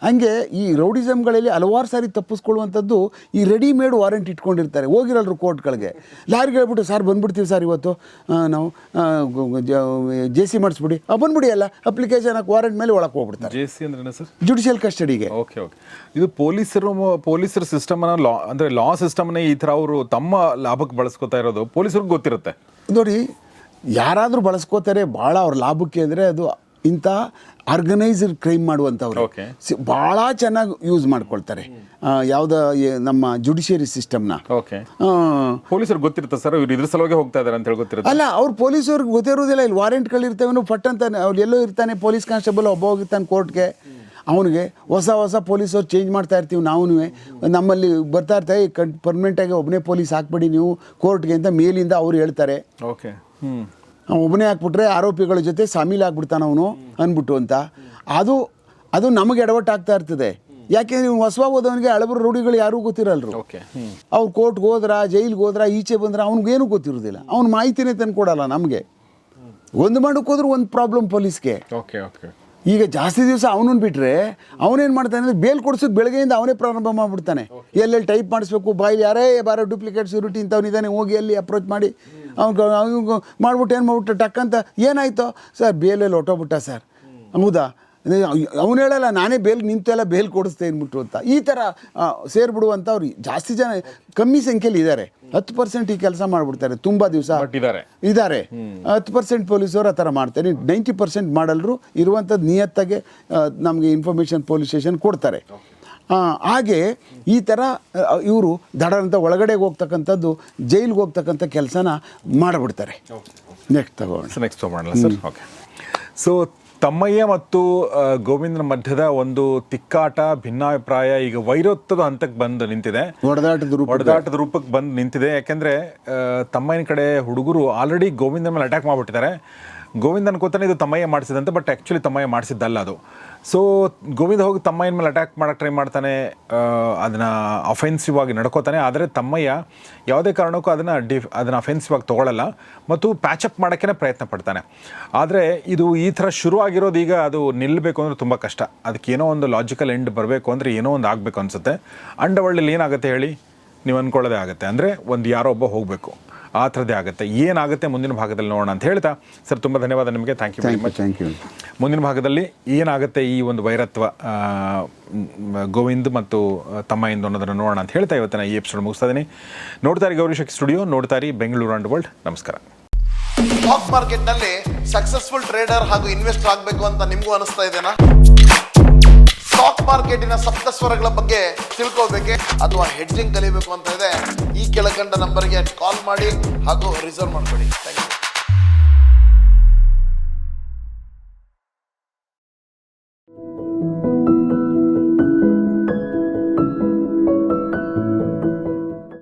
ಹಂಗೆ ಈ ರೌಡಿಸಮ್ಗಳಲ್ಲಿ ಹಲವಾರು ಸಾರಿ ತಪ್ಪಿಸ್ಕೊಳ್ಳುವಂಥದ್ದು ಈ ರೆಡಿಮೇಡ್ ವಾರೆಂಟ್ ಇಟ್ಕೊಂಡಿರ್ತಾರೆ. ಹೋಗಿರಲ್ರು ಕೋರ್ಟ್ಗಳಿಗೆ. ಲಾರಿಗೆ ಹೇಳ್ಬಿಟ್ಟು ಸರ್ ಬಂದ್ಬಿಡ್ತೀವಿ ಸರ್ ಇವತ್ತು. ನಾವು ಜೆ ಸಿ ಮಾಡಿಸ್ಬಿಡಿ. ಬಂದ್ಬಿಡಿ ಅಲ್ಲ ಅಪ್ಲಿಕೇಶನ್ ಹಾಕಿ ವಾರೆಂಟ್ ಮೇಲೆ ಒಳಗೆ ಹೋಗ್ಬಿಡ್ತಾರೆ. ಜೆ ಸಿ ಅಂದ್ರೆ ಸರ್? ಜುಡಿಷಿಯಲ್ ಕಸ್ಟಡಿಗೆ ಓಕೆ ಓಕೆ. ಇದು ಪೊಲೀಸರು ಪೊಲೀಸರ ಸಿಸ್ಟಮನ್ನು ಲಾ ಅಂದರೆ ಲಾ ಸಿಸ್ಟಮ್ನ ಈ ಥರ ಅವರು ತಮ್ಮ ಲಾಭಕ್ಕೆ ಬಳಸ್ಕೊತಾ ಇರೋದು ಪೊಲೀಸರಿಗೆ ಗೊತ್ತಿರುತ್ತೆ. ನೋಡಿ ಯಾರಾದರೂ ಬಳಸ್ಕೋತಾರೆ ಭಾಳ ಅವ್ರ ಲಾಭಕ್ಕೆ ಅಂದರೆ ಅದು ಇಂಥ ಆರ್ಗನೈಸ್ಡ್ ಕ್ರೈಮ್ ಮಾಡುವಂಥವ್ರು. ಭಾಳ ಚೆನ್ನಾಗಿ ಯೂಸ್ ಮಾಡ್ಕೊಳ್ತಾರೆ. ಯಾವ್ದ ನಮ್ಮ ಜುಡಿಷಿಯರಿ ಸಿಸ್ಟಮ್ನ. ಓಕೆ ಪೊಲೀಸರಿಗೆ ಗೊತ್ತಿರುತ್ತೆ ಸರ್ ಇವ್ರು ಇದ್ರ ಸಲುವಾಗಿ ಹೋಗ್ತಾ ಇದಾರೆ ಅಂತ ಹೇಳಿ ಗೊತ್ತಿರುತ್ತೆ ಅಲ್ಲ ಅವ್ರ ಪೊಲೀಸವ್ರಿಗೆ ಗೊತ್ತಿರೋದಿಲ್ಲ ಇಲ್ಲಿ ವಾರೆಂಟ್ಗಳಿರ್ತವೆ ಪಟ್ ಅಂತ ಅವ್ರು ಎಲ್ಲೋ ಇರ್ತಾನೆ ಪೊಲೀಸ್ ಕಾನ್ಸ್ಟೇಬಲ್ ಒಬ್ಬ ಹೋಗಿರ್ತಾನೆ ಕೋರ್ಟ್ಗೆ. ಅವನಿಗೆ ಹೊಸ ಹೊಸ ಪೊಲೀಸವ್ರು ಚೇಂಜ್ ಮಾಡ್ತಾ ಇರ್ತೀವಿ ನಾವು ನಮ್ಮಲ್ಲಿ ಬರ್ತಾ ಇರ್ತಾರೆ ಪರ್ಮನೆಂಟ್ ಆಗಿ ಒಬ್ಬನೇ ಪೊಲೀಸ್ ಹಾಕ್ಬಿಡಿ ನೀವು ಕೋರ್ಟ್ಗೆ ಅಂತ ಮೇಲಿಂದ ಅವ್ರು ಹೇಳ್ತಾರೆ. ಓಕೆ ಒಬ್ಬನೇ ಹಾಕ್ಬಿಟ್ರೆ ಆರೋಪಿಗಳ ಜೊತೆ ಸಾಮೀಲ್ ಆಗ್ಬಿಡ್ತಾನೆ ಅವನು ಅಂದ್ಬಿಟ್ಟು ಅಂತ. ಅದು ಅದು ನಮಗೆ ಎಡವಟ್ಟು ಆಗ್ತಾ ಇರ್ತದೆ. ಯಾಕೆಂದ್ರೆ ಇವ್ನು ಹೊಸ ಹೋದವನಿಗೆ ಹಳಬರು ರೂಢಿಗಳು ಯಾರೂ ಗೊತ್ತಿರಲ್ರು. ಅವ್ರು ಕೋರ್ಟ್ಗೆ ಹೋದ್ರ ಜೈಲ್ಗೆ ಹೋದ್ರ ಈಚೆ ಬಂದ್ರೆ ಅವ್ನಿಗೇನು ಗೊತ್ತಿರೋದಿಲ್ಲ. ಅವ್ನ ಮಾಹಿತಿನೇ ತಂದು ಕೊಡಲ್ಲ ನಮಗೆ. ಒಂದು ಮಾಡಕ್ಕೆ ಹೋದ್ರೆ ಒಂದು ಪ್ರಾಬ್ಲಮ್ ಪೊಲೀಸ್ಗೆ. ಓಕೆ ಓಕೆ ಈಗ ಜಾಸ್ತಿ ದಿವಸ ಅವನನ್ನು ಬಿಟ್ಟರೆ ಅವನೇನು ಮಾಡ್ತಾನೆ ಅಂದರೆ ಬೇಲ್ ಕೊಡ್ಸೋದು ಬೆಳಗ್ಗೆಯಿಂದ ಅವನೇ ಪ್ರಾರಂಭ ಮಾಡಿಬಿಡ್ತಾನೆ. ಎಲ್ಲೆಲ್ಲಿ ಟೈಪ್ ಮಾಡಿಸ್ಬೇಕು ಬಾಯಲ್ಲಿ ಯಾರೇ ಬಾರೋ ಡೂಪ್ಲಿಕೇಟ್ ಸ್ಯೂರಿಟಿ ಇಂಥವನಿದ್ದಾನೆ ಹೋಗಿ ಅಲ್ಲಿ ಅಪ್ರೋಚ್ ಮಾಡಿ. ಅವ್ನು ಅವ್ನು ಮಾಡ್ಬಿಟ್ಟು ಏನು ಮಾಡ್ಬಿಟ್ಟು ಟಕ್ ಅಂತ ಏನಾಯ್ತು? ಸರ್ ಬೇಲಲ್ಲಿ ಹೊಟ್ಟೋಗ್ಬಿಟ್ಟ ಸರ್. ಹೌದಾ? ಅವನು ಹೇಳಲ್ಲ ನಾನೇ ಬೇಲ್ ನಿಂತೆಲ್ಲ ಬೇಲ್ ಕೊಡಿಸ್ತೆ ಅಂದ್ಬಿಟ್ಟು ಅಂತ. ಈ ಥರ ಸೇರ್ಬಿಡುವಂಥ ಸೇರ್ಬಿಡುವಂಥವ್ರು ಜಾಸ್ತಿ ಜನ ಕಮ್ಮಿ ಸಂಖ್ಯೆಯಲ್ಲಿ ಇದ್ದಾರೆ ಹತ್ತು ಪರ್ಸೆಂಟ್ ಈ ಕೆಲಸ ಮಾಡಿಬಿಡ್ತಾರೆ ತುಂಬ ದಿವಸ. ಇದ್ದಾರೆ ಹತ್ತು ಪರ್ಸೆಂಟ್ ಪೊಲೀಸರು ಆ ಥರ ಮಾಡ್ತಾರೆ. ನೈಂಟಿ ಪರ್ಸೆಂಟ್ ಮಾಡಲ್ರು ಇರುವಂಥದ್ದು ನಿಯತ್ತಾಗೆ ನಮಗೆ ಇನ್ಫಾರ್ಮೇಷನ್ ಪೊಲೀಸ್ ಸ್ಟೇಷನ್ ಕೊಡ್ತಾರೆ. ಹಾಗೆ ಈ ಥರ ಇವರು ದಡ ಅಂತ ಒಳಗಡೆ ಹೋಗ್ತಕ್ಕಂಥದ್ದು ಜೈಲಿಗೆ ಹೋಗ್ತಕ್ಕಂಥ ಕೆಲಸನ ಮಾಡಿಬಿಡ್ತಾರೆ. ನೆಕ್ಸ್ಟ್ ತಗೋಣ. ನೆಕ್ಸ್ಟ್ ಮಾಡೋಣ ಸರ್ ಓಕೆ ಸೊ ತಮ್ಮಯ್ಯ ಮತ್ತು ಗೋವಿಂದನ ಮಧ್ಯದ ಒಂದು ತಿಕ್ಕಾಟ ಭಿನ್ನಾಭಿಪ್ರಾಯ ಈಗ ವೈರೋತ್ವದ ಹಂತಕ್ಕೆ ಬಂದು ನಿಂತಿದೆ. ಹೊಡೆದಾಟದ ರೂಪ ಹೊಡೆದಾಟದ ರೂಪಕ್ಕೆ ಬಂದು ನಿಂತಿದೆ. ಯಾಕೆಂದರೆ ತಮ್ಮಯ್ಯನ ಕಡೆ ಹುಡುಗರು ಆಲ್ರೆಡಿ ಗೋವಿಂದನ ಮೇಲೆ ಅಟ್ಯಾಕ್ ಮಾಡಿಬಿಟ್ಟಿದ್ದಾರೆ. ಗೋವಿಂದನ ಕೂತಾನೆ ಇದು ತಮ್ಮಯ್ಯ ಮಾಡಿಸಿದಂತೆ ಬಟ್ ಆ್ಯಕ್ಚುಲಿ ತಮ್ಮಯ್ಯ ಮಾಡಿಸಿದ್ದಲ್ಲ ಅದು. ಸೊ ಗೋವಿಂದ ಹೋಗಿ ತಮ್ಮಯ್ಯನ ಮೇಲೆ ಅಟ್ಯಾಕ್ ಮಾಡೋಕ್ಕೆ ಟ್ರೈ ಮಾಡ್ತಾನೆ ಅದನ್ನು ಅಫೆನ್ಸಿವ್ ಆಗಿ ನಡ್ಕೋತಾನೆ. ಆದರೆ ತಮ್ಮಯ್ಯ ಯಾವುದೇ ಕಾರಣಕ್ಕೂ ಅದನ್ನು ಡಿಫ್ ಅದನ್ನು ಅಫೆನ್ಸಿವ್ ಆಗಿ ತೊಗೊಳ್ಳಲ್ಲ ಮತ್ತು ಪ್ಯಾಚಪ್ ಮಾಡೋಕ್ಕೇನೆ ಪ್ರಯತ್ನ ಪಡ್ತಾನೆ. ಆದರೆ ಇದು ಈ ಥರ ಶುರು ಆಗಿರೋದು ಈಗ ಅದು ನಿಲ್ಲಬೇಕು ಅಂದರೆ ತುಂಬ ಕಷ್ಟ. ಅದಕ್ಕೆ ಏನೋ ಒಂದು ಲಾಜಿಕಲ್ ಎಂಡ್ ಬರಬೇಕು ಅಂದರೆ ಏನೋ ಒಂದು ಆಗಬೇಕು ಅನಿಸುತ್ತೆ. ಅಂಡವಳ್ಳಿಲಿ ಏನಾಗುತ್ತೆ ಹೇಳಿ? ನೀವು ಅಂದ್ಕೊಳ್ಳೋದೇ ಆಗುತ್ತೆ. ಅಂದರೆ ಒಂದು ಯಾರೋ ಒಬ್ಬ ಹೋಗಬೇಕು. ಆ ಥರದ್ದೇ ಆಗುತ್ತೆ. ಏನಾಗುತ್ತೆ ಮುಂದಿನ ಭಾಗದಲ್ಲಿ ನೋಡೋಣ ಅಂತ ಹೇಳ್ತಾ ಸರ್ ತುಂಬ ಧನ್ಯವಾದ ನಿಮಗೆ. Thank you very much thank you ಮುಂದಿನ ಭಾಗದಲ್ಲಿ ಏನಾಗುತ್ತೆ ಈ ಒಂದು ವೈರತ್ವ ಗೋವಿಂದ್ ಮತ್ತು ತಮ್ಮ ಇಂದು ಅನ್ನೋದನ್ನು ನೋಡೋಣ ಅಂತ ಹೇಳ್ತಾ ಇವತ್ತಿನ ಈ ಎಪಿಸೋಡ್ ಮುಗಿಸ್ತಾ ಇದ್ದೀನಿ ನೋಡ್ತಾರೆ ಇರಿ ಗೌರಿ ಶಕ್ತಿ ಸ್ಟುಡಿಯೋ ನೋಡ್ತಾ ಇರಿ ಬೆಂಗಳೂರು ಅಂಡ್ ವರ್ಲ್ಡ್ ನಮಸ್ಕಾರ. ಸ್ಟಾಕ್ ಮಾರ್ಕೆಟ್ನಲ್ಲಿ ಸಕ್ಸಸ್ಫುಲ್ ಟ್ರೇಡರ್ ಹಾಗೂ ಇನ್ವೆಸ್ಟರ್ ಆಗಬೇಕು ಅಂತ ನಿಮಗೂ ಅನಿಸ್ತಾ ಇದೆನಾ? ಸ್ಟಾಕ್ ಮಾರ್ಕೆಟಿನ ಸಪ್ತ ಸ್ವರಗಳ ಬಗ್ಗೆ ತಿಳ್ಕೋಬೇಕೆ ಅಥವಾ ಹೆಡ್ಜಿಂಗ್ ಕಲಿಬೇಕು ಅಂತ ಇದೆ, ಈ ಕೆಳಕಂಡ ನಂಬರ್ಗೆ ಕಾಲ್ ಮಾಡಿ ಹಾಗೂ ರಿಸರ್ವ್ ಮಾಡ್ಕೊಳ್ಳಿ. Thank you